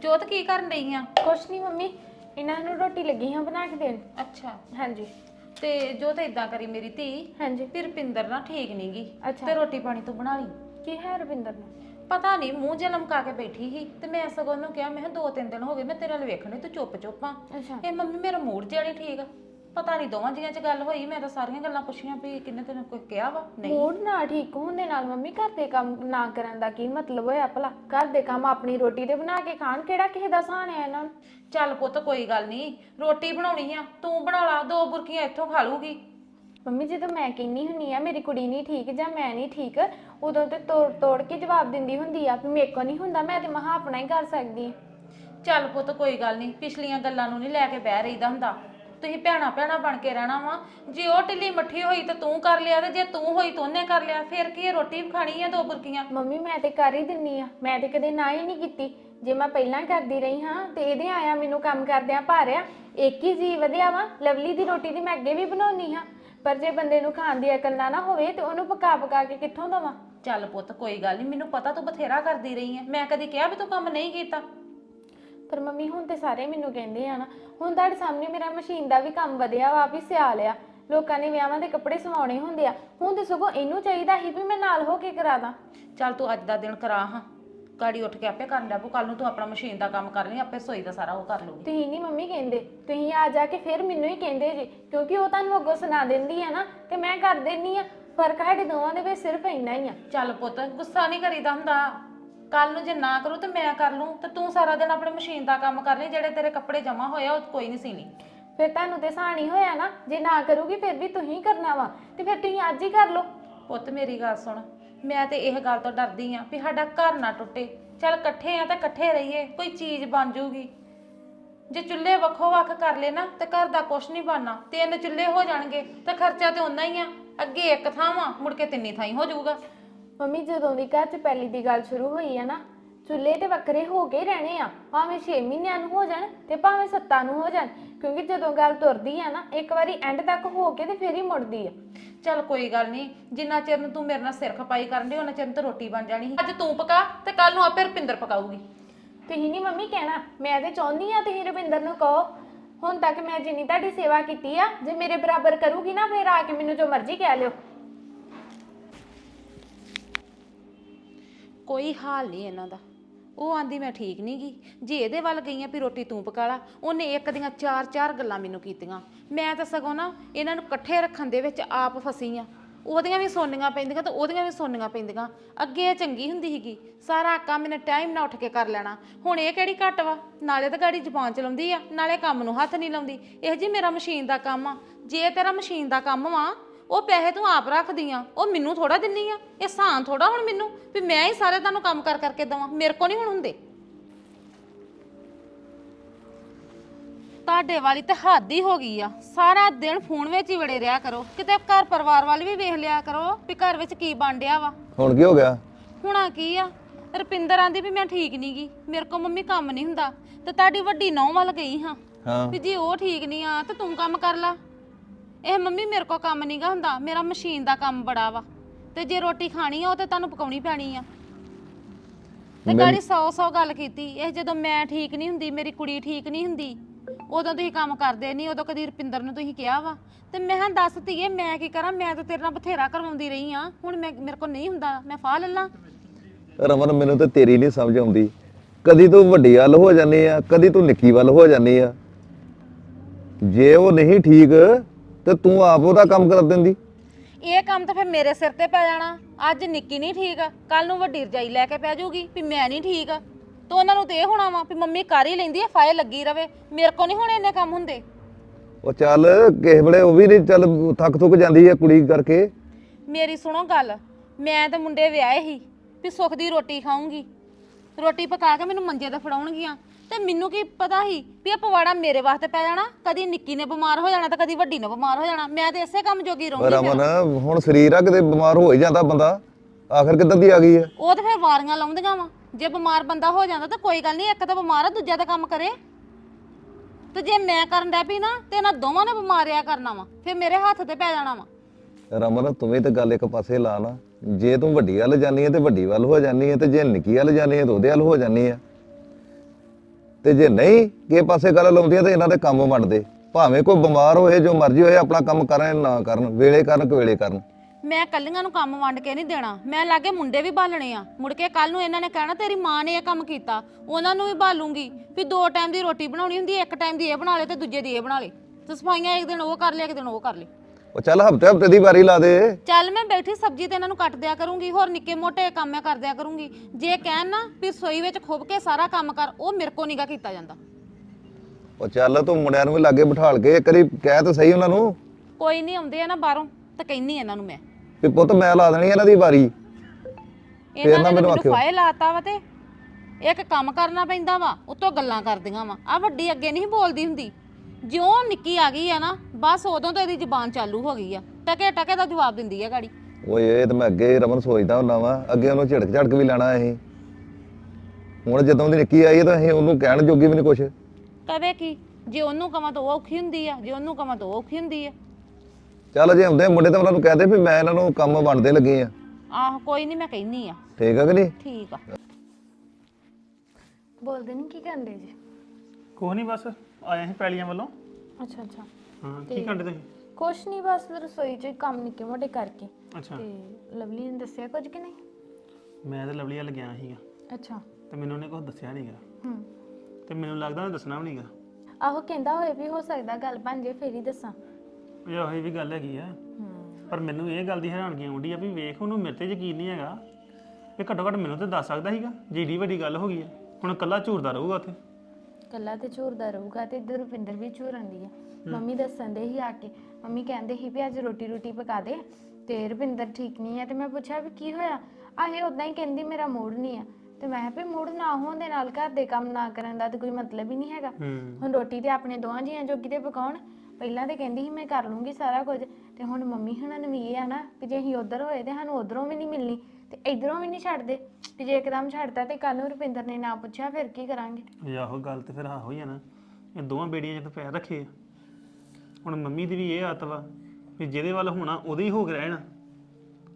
ਜੋਤ ਕੀ ਕਰਨ ਰਹੀ ਆ?
ਕੁਛ ਨਹੀਂ ਮੰਮੀ ਇਹਨਾਂ ਨੂੰ ਰੋਟੀ ਲੱਗੀ ਹਾਂ ਬਣਾ ਕੇ ਦੇਣ।
ਅੱਛਾ।
ਹਾਂਜੀ।
ਤੇ ਜੋਤ ਇਦਾਂ ਕਰੀ ਮੇਰੀ ਧੀ
ਹਾਂਜੀ।
ਫਿਰ ਰੁਪਿੰਦਰ ਨਾ ਠੀਕ ਨਹੀਂਗੀ
ਅੱਛਾ।
ਤੇ ਰੋਟੀ ਪਾਣੀ ਤੂੰ ਬਣਾ ਲਈ।
ਕੀ ਹੈ ਰਵਿੰਦਰ ਨੂੰ?
ਪਤਾ ਨਹੀਂ ਮੂੰਹ ਜਿਹਾ ਲਮਕਾ ਕੇ ਬੈਠੀ ਸੀ ਤੇ ਮੈਂ ਸਗੋਂ ਉਹਨੂੰ ਕਿਹਾ ਮੈਂ ਕਿਹਾ ਦੋ ਤਿੰਨ ਦਿਨ ਹੋ ਗਏ ਮੈਂ ਤੇਰੇ ਵੱਲ ਵੇਖਣੇ ਤੂੰ ਚੁੱਪ ਚੁੱਪ ਆ।
ਅੱਛਾ।
ਇਹ ਮੰਮੀ ਮੇਰਾ ਮੂਡ ਜਿਹਾ ਨਹੀਂ ਠੀਕ। ਪਤਾ ਨਹੀਂ ਦੋਵਾਂ ਜੀਆਂ 'ਚ ਗੱਲ ਹੋਈ ਮੈਂ ਤਾਂ ਸਾਰੀਆਂ ਗੱਲਾਂ ਪੁੱਛੀਆਂ ਵੀ ਕਿੰਨੇ ਤੈਨੂੰ ਕੋਈ ਕਿਹਾ ਵਾ? ਨਹੀਂ।
ਮੂਡ ਨਾ ਠੀਕ ਹੋਣ ਦੇ ਨਾਲ ਮੰਮੀ ਘਰ ਦੇ ਕੰਮ ਨਾ ਕਰਨ ਦਾ ਕੀ ਮਤਲਬ ਹੋਇਆ ਭਲਾ? ਘਰ ਦੇ ਕੰਮ ਆਪਣੀ ਰੋਟੀ ਦੇ ਬਣਾ ਕੇ ਖਾਣ ਕਿਹੜਾ ਕਿਸੇ ਦਾ ਸਹਾਣਿਆ ਇਹਨਾਂ ਨੂੰ?
ਚੱਲ ਪੁੱਤ ਕੋਈ ਗੱਲ ਨਹੀਂ। ਰੋਟੀ ਬਣਾਉਣੀ ਆ ਤੂੰ ਬਣਾ ਲਾ ਦੋ ਬੁਰਕੀਆਂ ਇੱਥੋਂ ਖਾ ਲੂਗੀ।
ਮੰਮੀ ਜਦੋਂ ਮੈਂ ਕਹਿੰਨੀ ਹੁੰਨੀ ਆ ਮੇਰੀ ਕੁੜੀ ਨਹੀਂ ਠੀਕ ਜਾਂ ਮੈਂ ਨਹੀਂ ਠੀਕ ਉਦੋਂ ਤੇ ਤੋੜ ਤੋੜ ਕੇ ਜਵਾਬ ਦਿੰਦੀ ਹੁੰਦੀ ਆ ਵੀ ਮੇਰੇ ਕੋ ਨਹੀਂ ਹੁੰਦਾ ਮੈਂ ਤੇ ਮਹਾ ਆਪਣਾ ਹੀ ਕਰ ਸਕਦੀ ਹਾਂ।
ਚੱਲ ਪੁੱਤ ਕੋਈ ਗੱਲ ਨਹੀਂ ਪਿਛਲੀਆਂ ਗੱਲਾਂ ਨੂੰ ਨਹੀਂ ਲੈ ਕੇ ਬਹਿ ਰਹੀਦਾ ਹੁੰਦਾ। ਤੁਸੀਂ ਭੈਣਾ ਭੈਣਾ ਬਣ ਕੇ ਰਹਿਣਾ ਵਾ। ਜੇ ਉਹ ਢਿੱਲੀ ਮੱਠੀ ਹੋਈ ਤਾਂ ਤੂੰ ਕਰ ਲਿਆ ਤੇ ਜੇ ਤੂੰ ਹੋਈ ਤਾਂ ਉਹਨੇ ਕਰ ਲਿਆ ਫਿਰ ਕੀ ਇਹ ਰੋਟੀ ਵੀ ਖਾਣੀ ਆ ਦੋ ਬੁਰਕੀਆਂ?
ਮੰਮੀ ਮੈਂ ਤੇ ਕਰ ਹੀ ਦਿੰਨੀ ਆ। ਮੈਂ ਤੇ ਕਦੇ ਨਾ ਹੀ ਨਹੀਂ ਕੀਤੀ। ਜੇ ਮੈਂ ਪਹਿਲਾਂ ਕਰਦੀ ਰਹੀ ਹਾਂ ਤੇ ਇਹਦੇ ਆਇਆ ਮੈਨੂੰ ਕੰਮ ਕਰਦਿਆਂ ਭਾਰਿਆ। ਇੱਕ ਹੀ ਜੀ ਵਧਿਆ ਵਾ ਲਵਲੀ ਦੀ ਰੋਟੀ ਦੀ ਮੈਂ ਅੱਗੇ ਵੀ ਬਣਾਉਣੀ ਹਾਂ। ਪਰ ਜੇ ਬੰਦੇ ਨੂੰ ਖਾਣ ਦੀ ਅਕਲ ਨਾ ਨਾ ਹੋਵੇ ਤੇ ਉਹਨੂੰ ਪਕਾ ਪਕਾ ਕੇ ਕਿੱਥੋਂ ਦਵਾਂ?
ਚੱਲ ਪੁੱਤ ਕੋਈ ਗੱਲ ਨਹੀਂ ਮੈਨੂੰ ਪਤਾ ਤੂੰ ਬਥੇਰਾ ਕਰਦੀ ਰਹੀ ਐ। ਮੈਂ ਕਦੀ ਕਿਹਾ ਵੀ ਤੂੰ ਕੰਮ ਨਹੀਂ ਕੀਤਾ?
ਪਰ ਮੰਮੀ ਹੁਣ ਤੇ ਸਾਰੇ ਮੈਨੂੰ ਕਹਿੰਦੇ ਆ ਨਾ ਹੁਣ ਤੁਹਾਡੇ ਸਾਹਮਣੇ ਮੇਰਾ ਮਸ਼ੀਨ ਦਾ ਵੀ ਕੰਮ ਵਧਿਆ ਵਾ ਵੀ ਸਿਆ ਲਿਆ ਲੋਕਾਂ ਨੇ ਵਿਆਹਾਂ ਦੇ ਕੱਪੜੇ ਸਵਾਉਣੇ ਹੁੰਦੇ ਆ। ਹੁਣ ਤੇ ਸਗੋਂ ਇਹਨੂੰ ਚਾਹੀਦਾ ਸੀ ਵੀ ਮੈਂ ਨਾਲ ਹੋ ਕੇ ਕਰਾ ਦਾਂ।
ਚੱਲ ਤੂੰ ਅੱਜ ਦਾ ਦਿਨ ਕਰਾ ਹਾਂ। ਗਾੜੀ ਉੱਠ ਕੇ ਆਪੇ ਕਰਨ ਲੱਗ ਪਊ। ਕੱਲ ਨੂੰ ਤੂੰ ਆਪਣਾ ਮਸ਼ੀਨ ਦਾ ਕੰਮ ਕਰ ਲਈ ਆਪੇ ਸੋਈ ਦਾ ਸਾਰਾ ਉਹ ਕਰ ਲੂਗੀ
ਤੁਸੀਂ ਨਹੀਂ ਮੰਮੀ ਕਹਿੰਦੇ ਤੁਸੀਂ ਆ ਜਾ ਕੇ ਫਿਰ ਮੈਨੂੰ ਹੀ ਕਹਿੰਦੇ ਜੀ ਕਿਉਂਕਿ ਉਹ ਤੁਹਾਨੂੰ ਅੱਗੋਂ ਸੁਣਾ ਦਿੰਦੀ ਆ ਨਾ ਤੇ ਮੈਂ ਕਰ ਦਿੰਨੀ ਆ। ਫ਼ਰਕ ਸਾਡੇ ਦੋਵਾਂ ਦੇ ਵਿੱਚ ਸਿਰਫ ਇੰਨਾ ਹੀ ਆ।
ਚੱਲ ਪੁੱਤ ਗੁੱਸਾ ਨਹੀਂ ਕਰੀਦਾ ਹੁੰਦਾ। ਕੱਲ ਨੂੰ ਜੇ ਨਾ ਕਰੂ ਤੇ ਮੈਂ ਕਰ ਲੂੰ ਤੇ ਤੂੰ ਸਾਰਾ ਦਿਨ ਆਪਣੇ ਮਸ਼ੀਨ ਦਾ ਕੰਮ ਕਰ ਲਈ ਜਿਹੜੇ ਤੇਰੇ ਕੱਪੜੇ ਜਮਾ ਹੋਏ ਆ ਉਹ ਕੋਈ ਨਹੀਂ ਸੀਣੀ।
ਫਿਰ ਤੁਹਾਨੂੰ ਤੇ ਸਾਣੀ ਹੋਇਆ ਨਾ। ਜੇ ਨਾ ਕਰੂਗੀ ਫਿਰ ਵੀ ਤੁਸੀਂ ਕਰਨਾ ਵਾ ਤੇ ਫਿਰ ਤੁਸੀਂ ਅੱਜ ਹੀ ਕਰ ਲਓ।
ਪੁੱਤ ਮੇਰੀ ਗੱਲ ਸੁਣ। ਮੈਂ ਤੇ ਇਹ ਗੱਲ ਤੋਂ ਡਰਦੀ ਆ ਵੀ ਸਾਡਾ ਘਰ ਨਾ ਟੁੱਟੇ। ਚੱਲ ਇਕੱਠੇ ਆ ਤਾਂ ਇਕੱਠੇ ਰਹੀਏ ਕੋਈ ਚੀਜ਼ ਬਣ ਜਾਊਗੀ ਜੇ ਚੁੱਲ੍ਹੇ ਵੱਖੋ ਵੱਖ ਕਰ ਲਏ ਨਾ ਤੇ ਘਰ ਦਾ ਕੁਛ ਨਹੀਂ ਬਣਨਾ। ਤਿੰਨ ਚੁੱਲ੍ਹੇ ਹੋ ਜਾਣਗੇ ਤੇ ਖਰਚਾ ਤੇ ਓਨਾ ਹੀ ਆ। ਅੱਗੇ ਇੱਕ ਥਾਂ ਵਾ ਮੁੜ ਕੇ ਤਿੰਨੀ ਥਾਂ ਹੀ ਹੋ ਜਾਊਗਾ।
ਮੰਮੀ ਜਦੋਂ ਦੀ ਘਰ 'ਚ ਪਹਿਲੀ ਦੀ ਗੱਲ ਸ਼ੁਰੂ ਹੋਈ ਆ ਨਾ ਚੁੱਲ੍ਹੇ ਤੇ ਵੱਖਰੇ ਹੋ ਕੇ ਹੀ ਰਹਿਣੇ ਆ। ਭਾਵੇਂ 6 ਮਹੀਨਿਆਂ ਨੂੰ ਹੋ ਜਾਣ ਤੇ ਭਾਵੇਂ 7 ਨੂੰ ਹੋ ਜਾਣ ਕਿਉਂਕਿ ਜਦੋਂ ਗੱਲ ਤੁਰਦੀ ਆ ਨਾ ਇੱਕ ਵਾਰੀ ਐਂਡ ਤੱਕ ਹੋ ਕੇ ਤੇ ਫਿਰ ਹੀ ਮੁੜਦੀ ਆ।
ਚੱਲ ਕੋਈ ਗੱਲ ਨਹੀਂ ਜਿੰਨਾ ਚਿਰ ਨੂੰ ਤੂੰ ਮੇਰੇ ਨਾਲ ਸਿਰ ਖਪਾਈ ਕਰਨ ਦੀ ਉਹਨਾਂ ਚਿਰ ਨੂੰ ਤਾਂ ਰੋਟੀ ਬਣ ਜਾਣੀ ਸੀ। ਅੱਜ ਤੂੰ ਪਕਾ ਤੇ ਕੱਲ ਨੂੰ ਆਪੇ ਰੁਪਿੰਦਰ ਪਕਾਊਗੀ।
ਤੁਸੀਂ ਨਹੀਂ ਮੰਮੀ ਕਹਿਣਾ ਮੈਂ ਤੇ ਚਾਹੁੰਦੀ ਆ ਤੁਸੀਂ ਰਵਿੰਦਰ ਨੂੰ ਕਹੋ। ਹੁਣ ਤੱਕ ਮੈਂ ਜਿੰਨੀ ਤੁਹਾਡੀ ਸੇਵਾ ਕੀਤੀ ਆ, ਜੇ ਮੇਰੇ ਬਰਾਬਰ ਕਰੂਗੀ ਨਾ, ਫਿਰ ਆ ਕੇ ਮੈਨੂੰ ਜੋ ਮਰਜ਼ੀ ਕਹਿ ਲਿਓ।
ਕੋਈ ਹਾਲ ਨਹੀਂ ਇਹਨਾਂ ਦਾ। ਉਹ ਆਂਦੀ ਮੈਂ ਠੀਕ ਨਹੀਂ ਗਈ ਜੇ ਇਹਦੇ ਵੱਲ ਗਈਆਂ ਵੀ ਰੋਟੀ ਤੂੰ ਪਕਾ ਲਾ, ਉਹਨੇ ਇੱਕ ਦੀਆਂ ਚਾਰ ਚਾਰ ਗੱਲਾਂ ਮੈਨੂੰ ਕੀਤੀਆਂ। ਮੈਂ ਤਾਂ ਸਗੋਂ ਨਾ ਇਹਨਾਂ ਨੂੰ ਇਕੱਠੇ ਰੱਖਣ ਦੇ ਵਿੱਚ ਆਪ ਫਸੀ ਆ। ਉਹਦੀਆਂ ਵੀ ਸੋਨੀਆਂ ਪੈਂਦੀਆਂ ਤਾਂ ਉਹਦੀਆਂ ਵੀ ਸੋਨੀਆਂ ਪੈਂਦੀਆਂ। ਅੱਗੇ ਇਹ ਚੰਗੀ ਹੁੰਦੀ ਸੀਗੀ। ਸਾਰਾ ਕੰਮ ਇਹਨੇ ਟਾਈਮ ਨਾਲ ਉੱਠ ਕੇ ਕਰ ਲੈਣਾ। ਹੁਣ ਇਹ ਕਿਹੜੀ ਘੱਟ ਵਾ? ਨਾਲੇ ਤਾਂ ਗਾੜੀ ਜ਼ਬਾਨ ਚਲਾਉਂਦੀ ਆ, ਨਾਲੇ ਕੰਮ ਨੂੰ ਹੱਥ ਨਹੀਂ ਲਾਉਂਦੀ। ਇਹ ਜੀ ਮੇਰਾ ਮਸ਼ੀਨ ਦਾ ਕੰਮ ਆ। ਜੇ ਤੇਰਾ ਮਸ਼ੀਨ ਦਾ ਕੰਮ ਵਾ, ਉਹ ਪੈਸੇ ਤੂੰ ਆਪ ਰੱਖਦੀ ਆ। ਉਹ ਮੈਨੂੰ ਥੋੜਾ ਦਿੰਨੀ ਆ। ਇਹ ਸਾਂ ਥੋੜਾ ਹੁਣ ਮੈਨੂੰ ਵੀ ਮੈਂ ਹੀ ਸਾਰੇ ਤੁਹਾਨੂੰ ਕੰਮ ਕਰ ਕਰਕੇ ਦਵਾਂ। ਮੇਰੇ ਕੋ ਨਹੀਂ ਹੁਣ ਹੁੰਦੇ। ਤੁਹਾਡੇ ਵਾਲੀ ਤੇ ਹੱਦ ਹੀ ਹੋ ਗਈ ਆ। ਸਾਰਾ ਦਿਨ ਫੋਨ ਵਿੱਚ ਹੀ ਵੜੇ ਰਿਹਾ ਕਰੋ। ਕਿਤੇ ਘਰ ਪਰਿਵਾਰ ਵਾਲੀ ਵੀ ਵੇਖ ਲਿਆ ਕਰੋ ਵੀ ਘਰ ਵਿੱਚ ਕੀ ਬਣ ਡਿਆ ਵਾ।
ਹੁਣ ਕੀ ਹੋ ਗਿਆ?
ਹੁਣਾ ਕੀ ਆ? ਰੁਪਿੰਦਰ ਆਂਦੀ ਵੀ ਮੈਂ ਠੀਕ ਨਹੀਂ ਗਈ ਮੇਰੇ ਕੋ ਮੰਮੀ ਕੰਮ ਨਹੀਂ ਹੁੰਦਾ। ਤੇ ਤੁਹਾਡੀ ਵੱਡੀ ਨੌਂ ਵੱਲ ਗਈ ਹਾਂ।
ਹਾਂ।
ਵੀ ਜੇ ਉਹ ਠੀਕ ਨਹੀਂ ਆ ਤੇ ਤੂੰ ਕੰਮ ਕਰ ਲਾ। ਇਹ ਮੰਮੀ ਮੇਰੇ ਕੋ ਕੰਮ ਨਹੀਂਗਾ ਹੁੰਦਾ। ਮੇਰਾ ਮਸ਼ੀਨ ਦਾ ਕੰਮ ਬੜਾ ਵਾ। ਤੇ ਜੇ ਰੋਟੀ ਖਾਣੀ ਆ ਉਹ ਤੇ ਤੁਹਾਨੂੰ ਪਕਾਉਣੀ ਪੈਣੀ ਆ। ਤੇ ਗਾੜੀ 100 100 ਗੱਲ ਕੀਤੀ। ਇਹ ਜਦੋਂ ਮੈਂ ਠੀਕ ਨਹੀਂ ਹੁੰਦੀ ਮੇਰੀ ਕੁੜੀ ਠੀਕ ਨਹੀਂ ਹੁੰਦੀ ਉਦੋਂ ਤੁਸੀਂ ਕੰਮ ਕਰਦੇ ਨਹੀਂ ਉਦੋਂ ਕਦੀ ਰੁਪਿੰਦਰ ਨੂੰ ਤੁਸੀਂ ਕਿਹਾ ਵਾ? ਤੇ ਮੈਂ ਹਾਂ ਦੱਸ ਧੀਏ ਮੈਂ ਕੀ ਕਰਾਂ? ਮੈਂ ਤਾਂ ਤੇਰੇ ਨਾਲ ਬਥੇਰਾ ਕਰਵਾਉਂਦੀ ਰਹੀ ਆ। ਹੁਣ ਮੈਂ ਮੇਰੇ ਕੋਲ ਨਹੀਂ ਹੁੰਦਾ। ਮੈਂ ਫਾਹ ਲੱਲਾਂ
ਰਮਨ ਮੈਨੂੰ ਤੇ ਤੇਰੀ ਨਹੀਂ ਸਮਝ ਆਉਂਦੀ। ਕਦੀ ਤੂੰ ਵੱਡੀ ਵੱਲ ਹੋ ਜਾਂਦੀ ਆ ਕਦੀ ਤੂੰ ਨਿੱਕੀ ਵੱਲ ਹੋ ਜਾਂਦੀ ਆ। ਜੇ ਉਹ ਨਹੀਂ ਠੀਕ ਤੇ ਤੂੰ ਆਪ ਉਹਦਾ ਕੰਮ ਕਰ ਦਿੰਦੀ।
ਇਹ ਕੰਮ ਤਾਂ ਫਿਰ ਮੇਰੇ ਸਿਰ ਤੇ ਪੈ ਜਾਣਾ। ਅੱਜ ਨਿੱਕੀ ਨਹੀਂ ਠੀਕ ਕੱਲ ਨੂੰ ਵੱਡੀ ਰਜਾਈ ਲੈ ਕੇ ਪੈ ਜਾਊਗੀ ਵੀ ਮੈਂ ਨਹੀਂ ਠੀਕ। ਤਾਂ ਉਹਨਾਂ ਨੂੰ ਤੇ ਇਹ ਹੋਣਾ ਵਾ ਵੀ ਮੰਮੀ ਕਰ ਹੀ ਲੈਂਦੀ ਐ ਫਾਇਲ ਲੱਗੀ ਰਵੇ। ਮੇਰੇ ਕੋ ਨਹੀਂ ਹੁਣ ਇੰਨੇ ਕੰਮ ਹੁੰਦੇ।
ਉਹ ਚੱਲ ਕਿਸੇ ਵੇਲੇ ਉਹ ਵੀ ਨਹੀਂ ਚੱਲ ਥੱਕ ਥੁੱਕ ਜਾਂਦੀ ਆ ਕੁੜੀ ਕਰਕੇ।
ਮੇਰੀ ਸੁਣੋ ਗੱਲ ਮੈਂ ਤਾਂ ਮੁੰਡੇ ਵਿਆਹੇ ਸੀ ਵੀ ਸੁੱਖ ਦੀ ਰੋਟੀ ਖਾਊਂਗੀ। ਰੋਟੀ ਪਕਾ ਕੇ ਮੈਨੂੰ ਮੰਜੇ ਤੇ ਫੜਾਉਣਗੀਆਂ। ਤੇ ਮੈਨੂੰ ਕੀ ਪਤਾ ਸੀ ਵੀ ਇਹ ਪਵਾੜਾ ਮੇਰੇ ਵਾਸਤੇ ਪੈ ਜਾਣਾ? ਕਦੀ ਨਿੱਕੀ ਨੇ ਬਿਮਾਰ ਹੋ ਜਾਣਾ ਤੇ ਕਦੀ ਵੱਡੀ ਨੇ ਬਿਮਾਰ ਹੋ ਜਾਣਾ। ਮੈਂ ਤੇ ਇਸੇ ਕੰਮ ਜੋਗੀ ਰਹੂੰਗੀ ਫਿਰ।
ਰਮਨ ਹੁਣ ਸਰੀਰ ਆ ਕਿਤੇ ਬਿਮਾਰ ਹੋ ਹੀ ਜਾਂਦਾ ਬੰਦਾ। ਆਖਰ ਕਿੱਦਾਂ ਦੀ ਆ ਗਈ ਆ?
ਉਹ ਤਾਂ ਫਿਰ ਵਾਰੀਆਂ ਲਾਉਂਦੀਆਂ ਵਾ। ਜੇ ਬਿਮਾਰ ਬੰਦਾ ਹੋ ਜਾਂਦਾ ਤਾਂ ਕੋਈ ਗੱਲ ਨਹੀਂ, ਇੱਕ ਤਾਂ ਬਿਮਾਰ ਆ, ਦੂਜਾ ਤਾਂ ਕੰਮ ਕਰੇ। ਤੇ ਜੇ ਮੈਂ ਕਰਨ ਡੈ ਪਈ ਨਾ, ਤੇ ਇਹਨਾਂ ਦੋਵਾਂ ਨੇ ਬਿਮਾਰਿਆ ਕਰਨਾ ਵਾ, ਫਿਰ ਮੇਰੇ ਹੱਥ ਤੇ ਪੈ ਜਾਣਾ ਵਾ।
ਰਮਨ, ਤੂੰ ਵੀ ਤੇ ਗੱਲ ਇੱਕ ਪਾਸੇ ਲਾ ਨਾ। ਜੇ ਤੂੰ ਵੱਡੀ ਵੱਲ ਜਾਨੀ ਹੈ ਤੇ ਵੱਡੀ ਵੱਲ ਹੋ ਜਾਨੀ ਹੈ ਤੇ ਜੇ ਨਿੱਕੀ ਵੱਲ ਜਾਨੀ ਹੈ ਤੇ ਉਹਦੇ ਵੱਲ ਹੋ ਜਾਨੀ ਹੈ ਤੇ ਜੇ ਨਹੀਂ ਕਿਸੇ ਪਾਸੇ ਗੱਲ ਲਾਉਂਦੀ ਹੈ ਤੇ ਇਹਨਾਂ ਦੇ ਕੰਮ ਵੰਡਦੇ। ਭਾਵੇਂ ਕੋਈ ਬਿਮਾਰ ਹੋਏ, ਜੋ ਮਰਜ਼ੀ ਹੋਏ, ਆਪਣਾ ਕੰਮ ਕਰਨ ਨਾ ਕਰਨ, ਵੇਲੇ ਕਰਨ ਵੇਲੇ ਕਰਨ।
ਮੈਂ ਕੱਲੀਆਂ ਨੂੰ ਕੰਮ ਵੰਡ ਕੇ ਨਹੀਂ ਦੇਣਾ। ਮੈਂ ਲਾਗੇ ਮੁੰਡੇ ਵੀ ਬਾਲਣੇ ਆ। ਮੁੜ ਕੇ ਕੱਲ ਨੂੰ ਇਹਨਾਂ ਨੇ ਕਹਿਣਾ ਤੇਰੀ ਮਾਂ ਨੇ ਇਹ ਕੰਮ ਕੀਤਾ। ਉਹਨਾਂ ਨੂੰ ਵੀ ਬਾਲੂੰਗੀ। ਵੀ ਦੋ ਟਾਈਮ ਦੀ ਰੋਟੀ ਬਣਾਉਣੀ ਹੁੰਦੀ ਹੈ, ਇੱਕ ਟਾਈਮ ਦੀ ਇਹ ਬਣਾ ਲੇ ਤੇ ਦੂਜੇ ਦੀ ਇਹ ਬਣਾ ਲੇ। ਤੇ ਸਫਾਈਆਂ ਇੱਕ ਦਿਨ ਉਹ ਕਰ ਲਿਆ ਇੱਕ ਦਿਨ ਉਹ ਕਰ ਲੇ।
ਉਹ ਚੱਲ ਹਫ਼ਤੇ ਹਫ਼ਤੇ ਦੀ ਵਾਰੀ ਲਾ ਦੇ।
ਚੱਲ ਮੈਂ ਬੈਠੀ ਸਬਜ਼ੀ ਤੇ ਇਹਨਾਂ ਨੂੰ ਕੱਟ ਦਿਆ ਕਰੂੰਗੀ ਹੋਰ ਨਿੱਕੇ ਮੋਟੇ ਕੰਮ ਮੈਂ ਕਰ ਦਿਆ ਕਰੂੰਗੀ। ਜੇ ਕਹਿਣ ਨਾ ਵੀ ਰਸੋਈ ਵਿੱਚ ਖੁੱਬ ਕੇ ਸਾਰਾ ਕੰਮ ਕਰ ਉਹ ਮੇਰੇ ਕੋ ਨਹੀਂਗਾ ਕੀਤਾ ਜਾਂਦਾ।
ਉਹ ਚੱਲ ਤੂੰ ਮੁੰਡਿਆਂ ਨੂੰ ਵੀ ਲਾਗੇ ਬਿਠਾਲ ਕੇ ਇੱਕ ਵਾਰੀ ਕਹਿ ਤਾਂ ਸਹੀ ਉਹਨਾਂ ਨੂੰ।
ਕੋਈ ਨਹੀਂ ਆਉਂਦੇ ਆ ਨਾ ਬਾਹਰੋਂ ਤਾਂ ਕਹਿੰਨੀ ਇਹਨਾਂ ਨੂੰ ਮੈਂ।
ਵੀ ਪੁੱਤ ਮੈਂ ਲਾ ਦੇਣੀ ਇਹਨਾਂ ਦੀ ਵਾਰੀ।
ਇਹਨਾਂ
ਨਾ
ਨੇ
ਮੈਨੂੰ
ਮੈਨੂੰ
ਆਖਿਓ।
ਫਾਇਲ ਲਾਤਾ ਵਾ ਤੇ। ਇੱਕ ਕੰਮ ਕਰਨਾ ਪੈਂਦਾ ਵਾ ਉਤੋਂ ਗੱਲਾਂ ਕਰਦੀਆਂ ਵਾ। ਆ ਵੱਡੀ ਅੱਗੇ ਨਹੀਂ ਬੋਲਦੀ ਹੁੰਦੀ। ਜਿਉਂ ਨਿੱਕੀ ਆ ਗਈ ਆ ਨਾ ਬਸ ਉਦੋਂ ਤੋਂ ਇਹਦੀ ਜ਼ੁਬਾਨ ਚਾਲੂ ਹੋ ਗਈ ਆ। ਟਕੇ ਟਕੇ ਦਾ ਜਵਾਬ ਦਿੰਦੀ ਆ ਗਾੜੀ।
ਓਏ ਇਹ ਤਾਂ ਮੈਂ ਅੱਗੇ ਰਮਨ ਸੋਚਦਾ ਹੁੰਦਾ ਵਾਂ। ਅੱਗੇ ਉਹਨੂੰ ਝਿੜਕ ਝੜਕ ਵੀ ਲੈਣਾ ਅਸੀਂ ਹੁਣ ਜਦੋਂ ਦੀ ਨਿੱਕੀ ਆਈ ਹੈ ਤਾਂ ਅਸੀਂ ਉਹਨੂੰ ਕਹਿਣ ਜੋਗੀ ਵੀ ਨਹੀਂ ਕੁਛ।
ਕਵੇ ਕੀ? ਜੇ ਉਹਨੂੰ ਕਵਾਂ ਤਾਂ ਉਹ ਔਖੀ ਹੁੰਦੀ ਆ। ਜੇ ਉਹਨੂੰ ਕਵਾਂ ਤਾਂ ਉਹ ਔਖੀ ਹੁੰਦੀ ਆ।
ਚੱਲ ਜੇ ਹੁੰਦੇ ਮੁੰਡੇ ਤਾਂ ਉਹਨਾਂ ਨੂੰ ਕਹਦੇ ਵੀ ਮੈਂ ਇਹਨਾਂ ਨੂੰ ਕੰਮ ਵੰਡਦੇ ਲੱਗੇ ਆ।
ਆਹ ਕੋਈ ਨਹੀਂ ਮੈਂ ਕਹਿੰਨੀ ਆ।
ਠੀਕ ਆ ਕਿ ਨਹੀਂ?
ਠੀਕ ਆ।
ਬੋਲਦੇ ਨਹੀਂ ਕੀ ਕਰਦੇ ਜੀ?
ਕੋਹ ਨਹੀਂ ਬਸ ਆਏ ਸੀ ਪੈਲੀਆਂ ਵੱਲੋਂ।
ਅੱਛਾ ਅੱਛਾ।
ਹਾਂ ਕੀ ਕਰਦੇ ਤੁਸੀਂ?
ਕੁਛ ਨਹੀਂ ਬਸ ਰਸੋਈ 'ਚ ਕੰਮ ਨਿੱਕੇ ਮੋਟੇ ਕਰਕੇ।
ਅੱਛਾ।
ਤੇ ਲਵਲੀ ਨੇ ਦੱਸਿਆ ਕੁਝ ਕਿ ਨਹੀਂ?
ਮੈਂ ਤਾਂ ਲਵਲੀ ਵੱਲ ਗਿਆ ਸੀਗਾ।
ਅੱਛਾ।
ਤੇ ਮੈਨੂੰ ਉਹਨੇ ਕੁਝ ਦੱਸਿਆ ਨਹੀਂਗਾ
ਹੂੰ।
ਤੇ ਮੈਨੂੰ ਲੱਗਦਾ ਉਹਨੇ ਦੱਸਣਾ ਵੀ ਨਹੀਂਗਾ
ਆਹੋ ਕਹਿੰਦਾ ਹੋਏ ਵੀ ਹੋ ਸਕਦਾ ਗੱਲ ਬਣ ਜੇ ਫੇਰ ਹੀ ਦੱਸਾਂ।
ਇਹ ਉਹੀ ਵੀ ਗੱਲ ਹੈਗੀ ਆ।
ਹੂੰ।
ਪਰ ਮੈਨੂੰ ਇਹ ਗੱਲ ਦੀ ਹੈਰਾਨਗੀ ਆਉਂਦੀ ਆ ਵੀ ਵੇਖ ਉਹਨੂੰ ਮੇਰੇ ਤੇ ਯਕੀਨ ਨਹੀਂ ਹੈਗਾ। ਵੀ ਘੱਟੋ ਘੱਟ ਮੈਨੂੰ ਤੇ ਦੱਸ ਸਕਦਾ ਸੀਗਾ ਜਿਹੜੀ ਵੱਡੀ ਗੱਲ ਹੋ ਗਈ ਆ। ਹੁਣ ਕੱਲਾ ਝੂਰਦਾ ਰਹੂਗਾ ਉੱਥੇ।
ਕੱਲਾ ਤੇ ਝੂਰਦਾ ਰਹੂਗਾ ਤੇ ਇੱਧਰ ਰੁਪਿੰਦਰ ਵੀ ਝੂਰਦੀ ਆ। ਮੰਮੀ ਦੱਸਣ ਦੇ ਹੀ ਆ ਕੇ ਮੰਮੀ ਕਹਿੰਦੇ ਸੀ ਵੀ ਅੱਜ ਰੋਟੀ ਰੋਟੀ ਪਕਾ ਦੇ ਤੇ ਰੁਪਿੰਦਰ ਠੀਕ ਨਹੀਂ ਆ ਤੇ ਮੈਂ ਪੁੱਛਿਆ ਵੀ ਕੀ ਹੋਇਆ? ਆਹੇ ਉਦਾਂ ਹੀ ਕਹਿੰਦੀ ਮੇਰਾ ਮੂਡ ਨਹੀਂ ਆ। ਤੇ ਮੈਂ ਕਿਹਾ ਵੀ ਮੂਡ ਨਾ ਹੋਣ ਦੇ ਨਾਲ ਘਰ ਦੇ ਕੰਮ ਨਾ ਕਰਨ ਦਾ ਤੇ ਕੋਈ ਮਤਲਬ ਹੀ ਨਹੀਂ ਹੈਗਾ।
ਹੂੰ।
ਹੁਣ ਰੋਟੀ ਤੇ ਆਪਣੇ ਦੋਹਾਂ ਜੀਆਂ ਜੋਗੀ ਤੇ ਪਕਾਉਣ ਪਹਿਲਾਂ ਤੇ ਕਹਿੰਦੀ ਸੀ, ਮੈਂ ਕਰ ਲੂੰਗੀ ਸਾਰਾ ਕੁਝ। ਤੇ ਹੁਣ ਮੰਮੀ ਹੁਣਾਂ ਨੂੰ ਵੀ ਇਹ ਆ ਨਾ ਕਿ ਜੇ ਅਸੀਂ ਉਧਰ ਹੋਏ ਤੇ ਸਾਨੂੰ ਉਧਰੋਂ ਵੀ ਨਹੀਂ ਮਿਲਣੀ, ਤੇ ਇਧਰੋਂ ਵੀ ਨਹੀਂ ਛੱਡਦੇ। ਤੇ ਜੇ ਇੱਕਦਮ ਛੱਡਤਾ ਤੇ ਕੱਲ ਨੂੰ ਰੁਪਿੰਦਰ ਨੇ ਨਾ ਪੁੱਛਿਆ, ਫਿਰ ਕੀ ਕਰਾਂਗੇ?
ਇਹ ਆਹੋ ਗੱਲ ਤੇ ਫਿਰ ਆਹੋ ਹੋਈ ਆ ਨਾ। ਇਹ ਦੋਵਾਂ ਬੇੜੀਆਂ ਜਿੱਥੇ ਪੈਰ ਰੱਖੇ ਆ, ਹੁਣ ਮੰਮੀ ਦੀ ਵੀ ਇਹ ਆਦਤ ਵਾ ਵੀ ਜਿਹਦੇ ਵੱਲ ਹੋਣਾ, ਉਹਦੇ ਹੀ ਹੋ ਕੇ ਰਹਿਣਾ।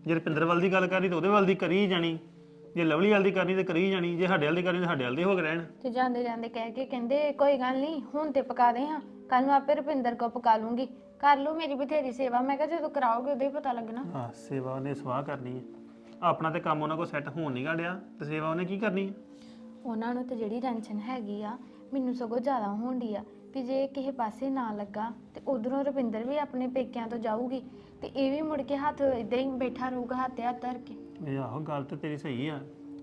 ਜੇ ਰੁਪਿੰਦਰ ਵੱਲ ਦੀ ਗੱਲ ਕਰੀ ਤਾਂ ਉਹਦੇ ਵੱਲ ਦੀ ਕਰੀ ਹੀ ਜਾਣੀ। ਜੇ ਲਵਲੀ ਵੱਲ ਦੀ ਕਰਨੀ ਤੇ ਕਰੀ ਜਾਣੀ ਜੇ ਸਾਡੇ ਵੱਲ ਦੀ ਕਰਨੀ ਤਾਂ ਸਾਡੇ ਵੱਲ ਦੀ ਹੋ ਕੇ ਰਹਿਣ।
ਤੇ ਜਾਂਦੇ ਜਾਂਦੇ ਕਹਿ ਕੇ ਕਹਿੰਦੇ ਕੋਈ ਗੱਲ ਨਹੀਂ ਹੁਣ ਤੇ ਪਕਾ ਦੇ ਹਾਂ। ਕੱਲ ਨੂੰ ਆਪੇ ਰੁਪਿੰਦਰ ਕੋ ਪਕਾ ਲੂੰਗੀ। ਕਰ ਲੂ ਮੇਰੀ ਬਥੇਰੀ ਸੇਵਾ ਮੈਂ ਕਿਹਾ ਜਦੋਂ ਕਰਾਓਗੇ ਉਦੋਂ ਹੀ ਪਤਾ ਲੱਗਣਾ।
ਹਾਂ ਸੇਵਾ ਉਹਨੇ ਸਵਾਹ ਕਰਨੀ ਹੈ। ਆਪਣਾ ਤੇ ਕੰਮ ਉਹਨਾਂ ਕੋਲ ਸੈੱਟ ਹੋਣ ਨਹੀਂ ਗਾੜਿਆ ਤੇ ਸੇਵਾ ਉਹਨੇ ਕੀ ਕਰਨੀ ਹੈ?
ਉਹਨਾਂ ਨੂੰ ਤੇ ਜਿਹੜੀ ਟੈਨਸ਼ਨ ਹੈਗੀ ਆ ਮੈਨੂੰ ਸਗੋਂ ਜ਼ਿਆਦਾ ਹੋਣਦੀ ਆ ਵੀ ਜੇ ਕਿਸੇ ਪਾਸੇ ਨਾ ਲੱਗਾ ਤੇ ਉਧਰੋਂ ਰੁਪਿੰਦਰ ਵੀ ਆਪਣੇ ਪੇਕਿਆਂ ਤੋਂ ਜਾਊਗੀ ਤੇ ਇਹ ਵੀ ਮੁੜ ਕੇ ਹੱਥ ਇਦਾਂ ਹੀ ਬੈਠਾ ਰਹੂਗਾ ਹੱਥ ਤੇ ਹੱਥ ਧਰ ਕੇ।
ਇਹ ਆਹੋ ਗੱਲ ਤੇ ਤੇਰੀ ਸਹੀ ਆ।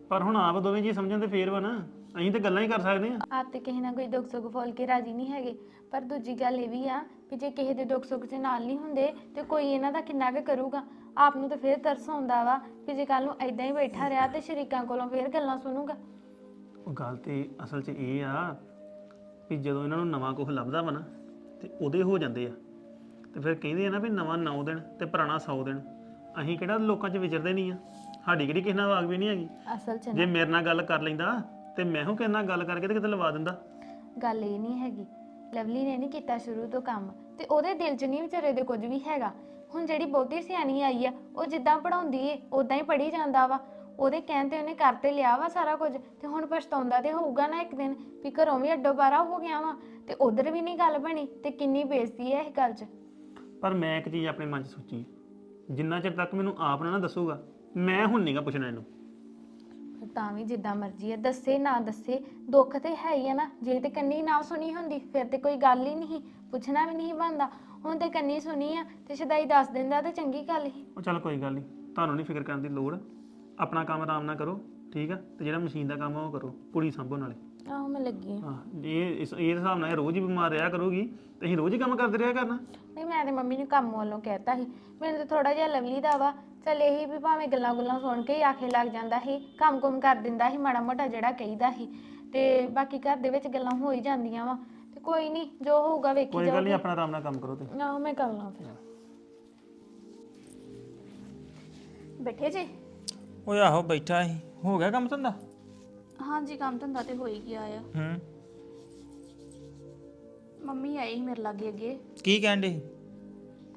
ਪਰ ਹੁਣ ਆਪ ਦੋਵੇਂ ਜੀ ਸਮਝਣ ਤੇ ਫੇਰ ਵਾ ਨਾ। ਅਸੀਂ ਤੇ ਗੱਲਾਂ ਹੀ ਕਰ ਸਕਦੇ ਆ।
ਆਪ ਤੇ ਕਿਸੇ ਨਾ ਕੋਈ ਦੁੱਖ ਸੁੱਖ ਫੋਲ ਕੇ ਰਾਜੀ ਨਹੀਂ ਹੈਗੇ। ਪਰ ਦੂਜੀ ਗੱਲ ਇਹ ਵੀ ਆ ਵੀ ਜੇ ਕਿਸੇ ਦੇ ਦੁੱਖ ਸੁੱਖ 'ਚ ਨਾਲ ਨਹੀਂ ਹੁੰਦੇ ਤੇ ਕੋਈ ਇਹਨਾਂ ਦਾ ਕਿੰਨਾ ਕੁ ਕਰੂਗਾ? ਆਪ ਨੂੰ ਤਾਂ ਫੇਰ ਤਰਸ ਆਉਂਦਾ ਵਾ ਕਿ ਜੇ ਕੱਲ ਨੂੰ ਐਦਾਂ ਹੀ ਬੈਠਾ ਰਿਹਾ ਤੇ ਸ਼ਰੀਕਾਂ ਕੋਲੋਂ ਫੇਰ ਗੱਲਾਂ ਸੁਣੂਗਾ।
ਉਹ ਗੱਲ ਤੇ ਅਸਲ 'ਚ ਇਹ ਆ ਵੀ ਜਦੋਂ ਇਹਨਾਂ ਨੂੰ ਨਵਾਂ ਕੁਝ ਲੱਭਦਾ ਵਾ ਨਾ ਤੇ ਉਹਦੇ ਹੋ ਜਾਂਦੇ ਆ। ਤੇ ਫਿਰ ਕਹਿੰਦੇ ਆ ਨਾ ਵੀ ਨਵਾਂ 9 ਦਿਨ ਤੇ ਪੁਰਾਣਾ 100 ਦਿਨ। ਅਸੀਂ ਕਿਹੜਾ ਲੋਕਾਂ 'ਚ ਵਿਚਰਦੇ ਨਹੀਂ ਆ। ਸਾਡੀ ਕਿਹੜੀ ਕਿਸੇ ਨਾਲ ਵਾਗ ਵੀ ਨਹੀਂ ਹੈਗੀ।
ਅਸਲ 'ਚ
ਜੇ ਮੇਰੇ ਨਾਲ ਗੱਲ ਕਰ ਲੈਂਦਾ ਤੇ ਮੈਂ ਹੂੰ ਕਿਸੇ ਨਾਲ ਗੱਲ ਕਰਕੇ ਤੇ ਕਿਤੇ ਲਵਾ ਦਿੰਦਾ।
ਗੱਲ ਇਹ ਨਹੀਂ ਹੈਗੀ। ਲਵਲੀ ਨੇ ਨਹੀਂ ਕੀਤਾ ਸ਼ੁਰੂ ਤੋਂ ਕੰਮ ਤੇ ਉਹਦੇ ਦਿਲ 'ਚ ਨਹੀਂ ਵਿਚਾਰੇ ਦੇ ਕੁਝ ਵੀ ਹੈਗਾ। ਹੁਣ ਜਿਹੜੀ ਬਹੁਤੀ ਸਿਆਣੀ ਆਈ ਆ ਉਹ ਜਿੱਦਾਂ ਪੜਾਉਂਦੀ ਏ ਉਦਾਂ ਹੀ ਪੜੀ ਜਾਂਦਾ ਵਾ। ਉਹਦੇ ਕਹਿਣ ਤੇ ਉਹਨੇ ਕਰ ਤੇ ਲਿਆ ਵਾ ਸਾਰਾ ਕੁਝ ਤੇ ਹੁਣ ਪਛਤਾਉਂਦਾ ਤੇ ਹੋਊਗਾ ਨਾ ਇੱਕ ਦਿਨ ਵੀ ਘਰੋਂ ਵੀ ਅੱਡੋ ਬਾਰਾ ਹੋ ਗਿਆ ਵਾ ਤੇ ਉਧਰ ਵੀ ਨਹੀਂ ਗੱਲ ਬਣੀ ਤੇ ਕਿੰਨੀ ਬੇਇੱਜ਼ਤੀ ਹੈ ਇਹ ਗੱਲ 'ਚ।
ਪਰ ਮੈਂ ਇੱਕ ਚੀਜ਼ ਆਪਣੇ ਮਨ 'ਚ ਸੋਚੀ ਜਿੰਨਾ ਚਿਰ ਤੱਕ ਮੈਨੂੰ ਆਪ ਨਾ ਨਾ ਦੱਸੂਗਾ ਮੈਂ ਹੁਣ ਨਹੀਂਗਾ ਪੁੱਛਣਾ ਇਹਨੂੰ।
ਪਰ ਤਾਂ ਵੀ ਜਿੱਦਾਂ ਮਰਜ਼ੀ ਹੈ ਦੱਸੇ ਨਾ ਦੱਸੇ ਦੁੱਖ ਤੇ ਹੈ ਹੀ ਆ ਨਾ। ਜੇ ਤੇ ਕੰਨੀ ਨਾ ਸੁਣੀ ਹੁੰਦੀ ਫਿਰ ਤੇ ਕੋਈ ਗੱਲ ਹੀ ਨਹੀਂ ਪੁੱਛਣਾ ਵੀ ਨਹੀਂ ਬੰਦਾ ਹੁਣ ਤੇ ਕੰਨੀ ਸੁਣੀ ਆ ਤੇ ਸ਼ਦਾਈ ਦੱਸ ਦਿੰਦਾ ਤੇ ਚੰਗੀ ਗੱਲ ਹੀ।
ਉਹ ਚੱਲ ਕੋਈ ਗੱਲ ਨਹੀਂ ਤੁਹਾਨੂੰ ਨਹੀਂ ਫਿਕਰ ਕਰਨ ਦੀ ਲੋੜ। ਆਪਣਾ ਕੰਮ ਆਰਾਮ ਨਾਲ ਕਰੋ ਠੀਕ ਆ? ਤੇ ਜਿਹੜਾ ਮਸ਼ੀਨ ਦਾ ਕੰਮ ਆ ਉਹ ਕਰੋ ਕੁੜੀ ਸੰਭੋ ਨਾਲੇ।
ਆਹੋ ਮੈਂ ਲੱਗੀ ਆਂ।
ਹਾਂ ਜੇ ਇਸ ਇਹ ਹਿਸਾਬ ਨਾਲ ਇਹ ਰੋਜ਼ ਹੀ ਬਿਮਾਰ ਰਿਹਾ ਕਰੋਗੀ ਤੇ ਅਸੀਂ ਰੋਜ਼ ਹੀ ਕੰਮ ਕਰਦੇ ਰਿਹਾ ਕਰਨਾ।
ਨਹੀਂ ਮੈਂ ਤੇ ਮੰਮੀ ਨੂੰ ਕੰਮ ਵੱਲੋਂ ਕਹਿਤਾ ਸੀ। ਮੈਨੂੰ ਤੇ ਥੋੜਾ ਜਿਹਾ ਲਵਲੀ ਦਾ ਵਾ। ਚੱਲ ਇਹੀ ਵੀ ਭਾਵੇਂ ਗੱਲਾਂ ਗੁੱਲਾਂ ਸੁਣ ਕੇ ਹੀ ਆਖੇ ਲੱਗ ਜਾਂਦਾ ਸੀ ਕੰਮ ਕੁਮ ਕਰ ਦਿੰਦਾ ਸੀ ਮਾੜਾ ਮੋਟਾ ਜਿਹੜਾ ਕਹੀਦਾ ਸੀ। ਤੇ ਬਾਕੀ ਘਰ ਦੇ ਵਿੱਚ ਗੱਲਾਂ ਹੋ ਹੀ ਜਾਂਦੀਆਂ ਵਾ। ਤੇ ਕੋਈ ਨਹੀਂ ਜੋ ਹੋਊਗਾ ਵੇਖੀ
ਕੋਈ ਗੱਲ ਨਹੀਂ ਆਪਣਾ ਆਰਾਮ ਨਾਲ ਕੰਮ ਕਰੋ ਤੇ
ਆਹੋ ਮੈਂ ਕਰ ਲਾਂ ਫਿਰ।
ਬੈਠੇ ਜੇ?
ਓਏ ਆਹੋ ਬੈਠਾ ਸੀ। ਹੋ ਗਿਆ ਕੰਮ ਧੰਦਾ?
ਹਾਂਜੀ ਕੰਮ ਧੰਦਾ ਤੇ ਹੋ ਹੀ ਗਿਆ ਆ।
ਹੂੰ।
ਮੰਮੀ ਆਈ ਸੀ ਮੇਰੇ ਲਾਗੇ ਅੱਗੇ।
ਕੀ ਕਹਿੰਦੇ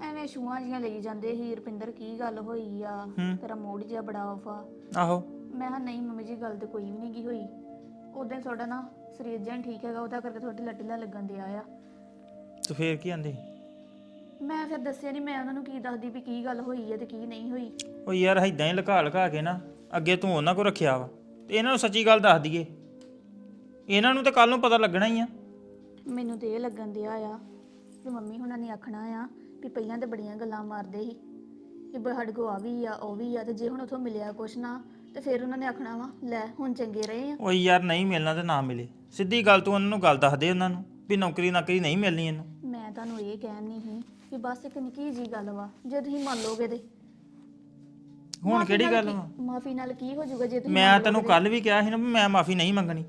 ਐਵੇਂ ਛੂਆਂ ਜੀਆਂ ਲਈ ਜਾਂਦੇ ਸੀ ਰੁਪਿੰਦਰ ਕੀ ਗੱਲ ਹੋਈ ਆ?
ਹੂੰ।
ਤੇਰਾ ਮੂਡ ਜਿਹਾ ਬੜਾ ਆਫ ਆ।
ਆਹੋ।
ਮੈਂ ਕਿਹਾ ਨਹੀਂ ਮੰਮੀ ਜੀ ਗੱਲ ਤੇ ਕੋਈ ਵੀ ਨਹੀਂ ਗੀ ਹੋਈ। ਉਦੋਂ ਤੁਹਾਡਾ ਨਾ ਸਰੀਰ ਜਿਹਾ ਨੀ ਠੀਕ ਹੈਗਾ ਉਹਦਾ ਕਰਕੇ ਤੁਹਾਡੀ ਲੱਟੀਲਾ ਲੱਗਣ ਦਿਆ ਆ।
ਤੇ ਫੇਰ ਕੀ ਆਂਦੇ
ਮੈਂ ਫਿਰ ਦੱਸਿਆ ਨਹੀਂ ਮੈਂ ਉਹਨਾਂ ਨੂੰ ਕੀ ਦੱਸਦੀ ਵੀ ਕੀ ਗੱਲ ਹੋਈ ਹੈ ਤੇ ਕੀ ਨਹੀਂ ਹੋਈ।
ਓ ਯਾਰ ਏਦਾਂ ਹੀ ਲੁਕਾ ਲੁਕਾ ਕੇ ਨਾ ਅੱਗੇ ਤੂੰ ਉਹਨਾਂ ਕੋ ਰੱਖਿਆ ਵਾ। ਤੇ ਇਹਨਾਂ ਨੂੰ ਸੱਚੀ ਗੱਲ ਦੱਸ ਦਈਏ। ਇਹਨਾਂ ਨੂੰ ਤਾਂ ਕੱਲ ਨੂੰ ਪਤਾ ਲੱਗਣਾ ਹੀ ਆ।
ਮੈਨੂੰ ਤੇ ਇਹ ਲੱਗਣ ਦਿਆ ਆ ਵੀ ਮੰਮੀ ਹੁਣਾਂ ਨੇ ਆਖਣਾ ਆ ਵੀ ਪਹਿਲਾਂ ਤੇ ਬੜੀਆਂ ਗੱਲਾਂ ਮਾਰਦੇ ਸੀ ਕਿ ਬਈ ਸਾਡੇ ਕੋ ਆ ਵੀ ਆ ਉਹ ਵੀ ਆ ਤੇ ਜੇ ਹੁਣ ਉਥੋਂ ਮਿਲਿਆ ਕੁਛ ਨਾ ਤੇ ਫਿਰ ਉਹਨਾਂ ਨੇ ਆਖਣਾ ਵਾ ਲੈ ਹੁਣ ਚੰਗੇ ਰਹੇ ਆ।
ਓ ਯਾਰ ਨਹੀਂ ਮਿਲਣਾ ਤੇ ਨਾ ਮਿਲੇ। ਸਿੱਧੀ ਗੱਲ ਤੂੰ ਉਹਨਾਂ ਨੂੰ ਗੱਲ ਦੱਸ ਦੇ ਉਹਨਾਂ ਨੂੰ ਵੀ ਨੌਕਰੀ ਨਾਕਰੀ ਨਹੀਂ ਮਿਲਣੀ ਇਹਨੂੰ।
ਮੈਂ ਤੁਹਾਨੂੰ ਇਹ ਕਹਿਣ ਨਹੀਂ ਸੀ ਵੀ ਬਸ ਇੱਕ ਨਿੱਕੀ ਜੀ ਗੱਲ ਵਾ ਜੇ ਤੁਸੀਂ ਮੰਨ ਲੋਗੇ ਤੇ।
ਹੁਣ ਕਿਹੜੀ ਗੱਲ ਵਾ
ਮਾਫੀ ਨਾਲ ਕੀ ਹੋ ਜਾਊਗਾ ਜੇ ਤੁਸੀਂ
ਮੈਂ ਤੈਨੂੰ ਕੱਲ ਵੀ ਕਿਹਾ ਸੀ ਨਾ ਵੀ ਮੈਂ ਮਾਫੀ ਨਹੀਂ ਮੰਗਣੀ।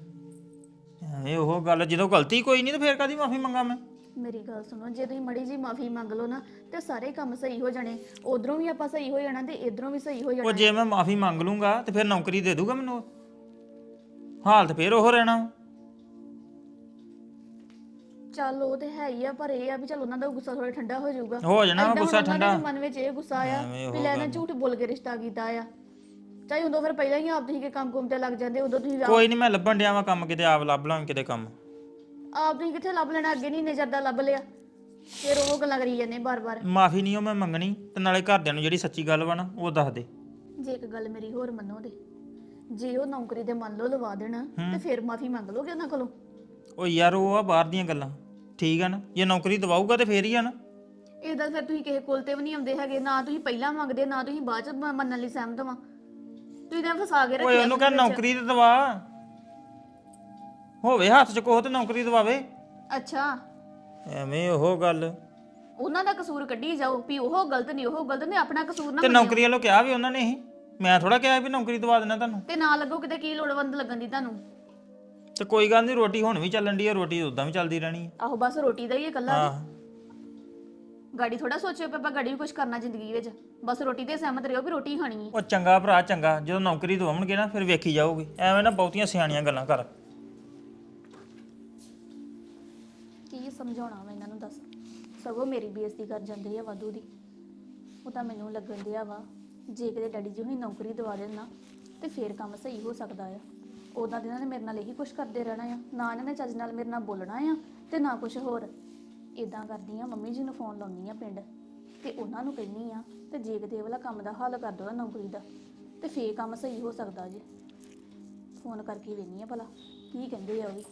ਐਵੇਂ ਉਹ ਗੱਲ ਜਦੋਂ ਗਲਤੀ ਕੋਈ ਨਹੀਂ ਤੇ ਫੇਰ ਕਾਦੀ ਮਾਫੀ ਮੰਗਾ ਮੈਂ?
ਮੇਰੀ ਗੱਲ ਸੁਣੋ ਜੇ ਤੁਸੀਂ ਮੜੀ ਜੀ ਮਾਫੀ ਮੰਗ ਲਓ ਨਾ ਤੇ ਸਾਰੇ ਕੰਮ ਸਹੀ ਹੋ ਜਾਣੇ। ਉਧਰੋਂ ਵੀ ਆਪਾਂ ਸਹੀ ਹੋ ਜਾਣਾ ਤੇ ਇਧਰੋਂ ਵੀ ਸਹੀ ਹੋ
ਉਹ
ਜਾਣਾ
ਜੇ ਮੈਂ ਮਾਫੀ ਮੰਗ ਲੂੰਗਾ ਤੇ ਫਿਰ ਨੌਕਰੀ ਦੇ ਦੂਗਾ ਮੈਨੂੰ ਉਹ। ਹਾਲਤ ਫੇਰ ਉਹ ਰਹਿਣਾ।
ਚੱਲ ਉਹ ਤੇ ਹੈ ਹੀ ਆ ਪਰ ਇਹ ਆ ਵੀ ਚਲ ਉਹਨਾਂ ਦਾ ਗੁੱਸਾ ਥੋੜਾ ਠੰਡਾ ਹੋ ਜਾਊਗਾ।
ਹੋ ਜਾਣਾ
ਏਦਾਂ ਹੁਣ
ਗੁੱਸਾ
ਉਹਨਾਂ ਦੇ
ਠੰਡਾ।
ਮਨ ਵਿੱਚ ਇਹ ਗੁੱਸਾ ਆ
ਐਵੇਂ
ਵੀ ਲੈ ਨਾ ਝੂਠ ਬੋਲ ਕੇ ਰਿਸ਼ਤਾ ਕੀਤਾ ਆ। ਚਾਹੇ ਉਦੋਂ ਫਿਰ ਪਹਿਲਾਂ ਹੀ ਆਪ ਤੁਸੀਂ ਕੇ ਕੰਮ ਕੁੰਮ ਤੇ ਲੱਗ ਜਾਂਦੇ ਉਦੋਂ ਤੁਸੀਂ
ਕੋਈ ਨਹੀਂ ਮੈਂ ਲੱਭਣ ਡਿਆ ਵਾਂ ਕੰਮ ਕਿਤੇ ਆਪ ਲੱਭ ਲਾਂ ਕਿਤੇ ਕੰਮ।
ਆਪ ਤੁਸੀਂ ਕਿੱਥੇ ਲੱਭ ਲੈਣਾ ਅੱਗੇ ਨਹੀਂ ਨਜ਼ਰ ਦਾ ਲੱਭ ਲਿਆ। ਫਿਰ ਉਹ ਗੱਲਾਂ ਕਰੀ ਜਾਂਦੇ ਬਾਰ-ਬਾਰ।
ਮਾਫੀ ਨਹੀਂ ਉਹ ਮੈਂ ਮੰਗਣੀ ਤੇ ਨਾਲੇ ਘਰਦਿਆਂ ਨੂੰ ਜਿਹੜੀ ਸੱਚੀ ਗੱਲ ਵਾ ਨਾ ਉਹ ਦੱਸ ਦੇ।
ਜੇ ਇੱਕ ਗੱਲ ਮੇਰੀ ਹੋਰ ਮੰਨੋ ਤੇ ਜੇ ਉਹ ਨੌਕਰੀ ਦੇ ਮੰਨ ਲਓ ਲਵਾ ਦੇਣ ਤੇ ਫਿਰ ਮਾਫੀ ਮੰਗ ਲੋਗੇ ਉਹਨਾਂ ਕੋਲੋਂ?
ਉਹ ਯਾਰ ਉਹ ਆ ਬਾਹਰ ਦੀਆਂ ਗੱਲਾਂ। ਠੀਕ ਆ ਨਾ? ਜੇ ਨੌਕਰੀ ਦਵਾਊਗਾ ਤੇ ਫੇਰ ਹੀ ਆ ਨਾ।
ਇਹਦਾ ਫਿਰ ਤੁਸੀਂ ਕਿਸੇ ਕੋਲ ਤੇ ਵੀ ਨਹੀਂ ਆਉਂਦੇ ਹੈਗੇ। ਨਾ ਤੁਸੀਂ ਪਹਿਲਾਂ ਮੰਗਦੇ ਨਾ ਤੁਸੀਂ ਬਾਅਦ ਚ ਮ- ਮੰਨਣ ਲਈ ਸਹਿਮਤ ਵਾਂ। ਤੁਸੀਂ ਤਾਂ ਫਸਾ ਕੇ
ਓਏ
ਰੱਖਿਆ
ਉਹਨੂੰ ਕਹ ਨੌਕਰੀ ਤੇ ਦਵਾ। ਹੋਵੇ ਹੱਥ 'ਚ ਕੋਹ ਤੇ ਨੌਕਰੀ ਦਵਾਵੇ।
ਅੱਛਾ।
ਐਵੇਂ ਉਹ ਗੱਲ।
ਉਹਨਾਂ ਦਾ ਕਸੂਰ ਕੱਢੀ ਜਾਓ ਵੀ ਉਹ ਗਲਤ ਨਹੀਂ ਉਹ ਗਲਤ ਨੇ ਆਪਣਾ ਕਸੂਰ ਨਾ
ਤੇ
ਮੰਨਿਓ।
ਨੌਕਰੀ ਵੱਲੋਂ ਕਿਹਾ ਵੀ ਉਹਨਾਂ ਨੇ ਇਹ? ਮੈਂ ਥੋੜਾ ਕਿਹਾ ਵੀ ਨੌਕਰੀ ਦਵਾ ਦੇਣਾ ਤੁਹਾਨੂੰ।
ਤੇ ਨਾ ਲੱਗੋ ਕਿਤੇ ਕੀ ਲੋੜਵੰਦ ਲੱਗਣ ਦੀ ਤੁਹਾਨੂੰ।
ਤੇ ਕੋਈ ਗੱਲ ਨਹੀਂ ਰੋਟੀ ਹੁਣ ਵੀ ਚੱਲਣ ਦੀ ਹੈ ਰੋਟੀ ਉਦਾਂ ਵੀ ਚੱਲਦੀ ਰਹਿਣੀ ਹੈ
ਆਹੋ ਬਸ ਰੋਟੀ ਦਾ ਹੀ ਇਕੱਲਾ।
ਆਹ
ਗਾੜੀ ਥੋੜਾ ਸੋਚਿਓ ਪਾਪਾ ਗਾੜੀ ਵੀ ਕੁਝ ਕਰਨਾ ਜ਼ਿੰਦਗੀ ਵਿੱਚ। ਬਸ ਰੋਟੀ ਤੇ ਸਹਿਮਤ ਰਹੋ ਵੀ ਰੋਟੀ ਹੀ ਖਾਣੀ ਹੈ
ਉਹ ਚੰਗਾ ਭਰਾ ਚੰਗਾ। ਜਦੋਂ ਨੌਕਰੀ ਦਵਾਉਣਗੇ ਨਾ ਫਿਰ ਵੇਖੀ ਜਾਊਗੀ। ਐਵੇਂ ਨਾ ਬਹੁਤੀਆਂ ਸਿਆਣੀਆਂ ਗੱਲਾਂ ਕਰ।
ਕੀ ਸਮਝਾਉਣਾ ਮੈਂ ਇਹਨਾਂ ਨੂੰ ਦੱਸ? ਸਗੋਂ ਮੇਰੀ ਬੇਇੱਜ਼ਤੀ ਕਰ ਜਾਂਦੇ ਆ ਵਾਧੂ ਦੀ। ਉਹ ਤਾਂ ਮੈਨੂੰ ਲੱਗਣ ਦਿਆ ਵਾ ਜੇ ਕਿਤੇ ਡੈਡੀ ਜੀ ਹੁਣੀ ਨੌਕਰੀ ਦਵਾ ਦੇਣ ਨਾ ਤੇ ਫੇਰ ਕੰਮ ਸਹੀ ਹੋ ਸਕਦਾ ਆ। ਉਦਾਂ ਦੇ ਇਹਨਾਂ ਨੇ ਮੇਰੇ ਨਾਲ ਇਹੀ ਕੁਛ ਕਰਦੇ ਰਹਿਣਾ ਆ। ਨਾ ਇਹਨਾਂ ਨੇ ਚੱਜ ਨਾਲ ਮੇਰੇ ਨਾਲ ਬੋਲਣਾ ਆ ਤੇ ਨਾ ਕੁਛ ਹੋਰ। ਇਦਾਂ ਕਰਦੀ ਆ, ਮੰਮੀ ਜੀ ਨੂੰ ਫੋਨ ਲਾਉਣੀ ਆ ਪਿੰਡ। ਤੇ ਉਹਨਾਂ ਨੂੰ ਕਹਿੰਨੀ ਆ, ਤੇ ਜੇ ਕਿਤੇ ਇਹ ਵਾਲਾ ਕੰਮ ਦਾ ਹੱਲ ਕਰ ਦੋ ਨੌਕਰੀ ਦਾ, ਤੇ ਫੇਰ ਕੰਮ ਸਹੀ ਹੋ ਸਕਦਾ ਜੀ। ਫੋਨ ਕਰਕੇ ਵੇਖਨੀ ਆ ਭਲਾ, ਕੀ ਕਹਿੰਦੇ ਆ ਉਹ ਵੀ।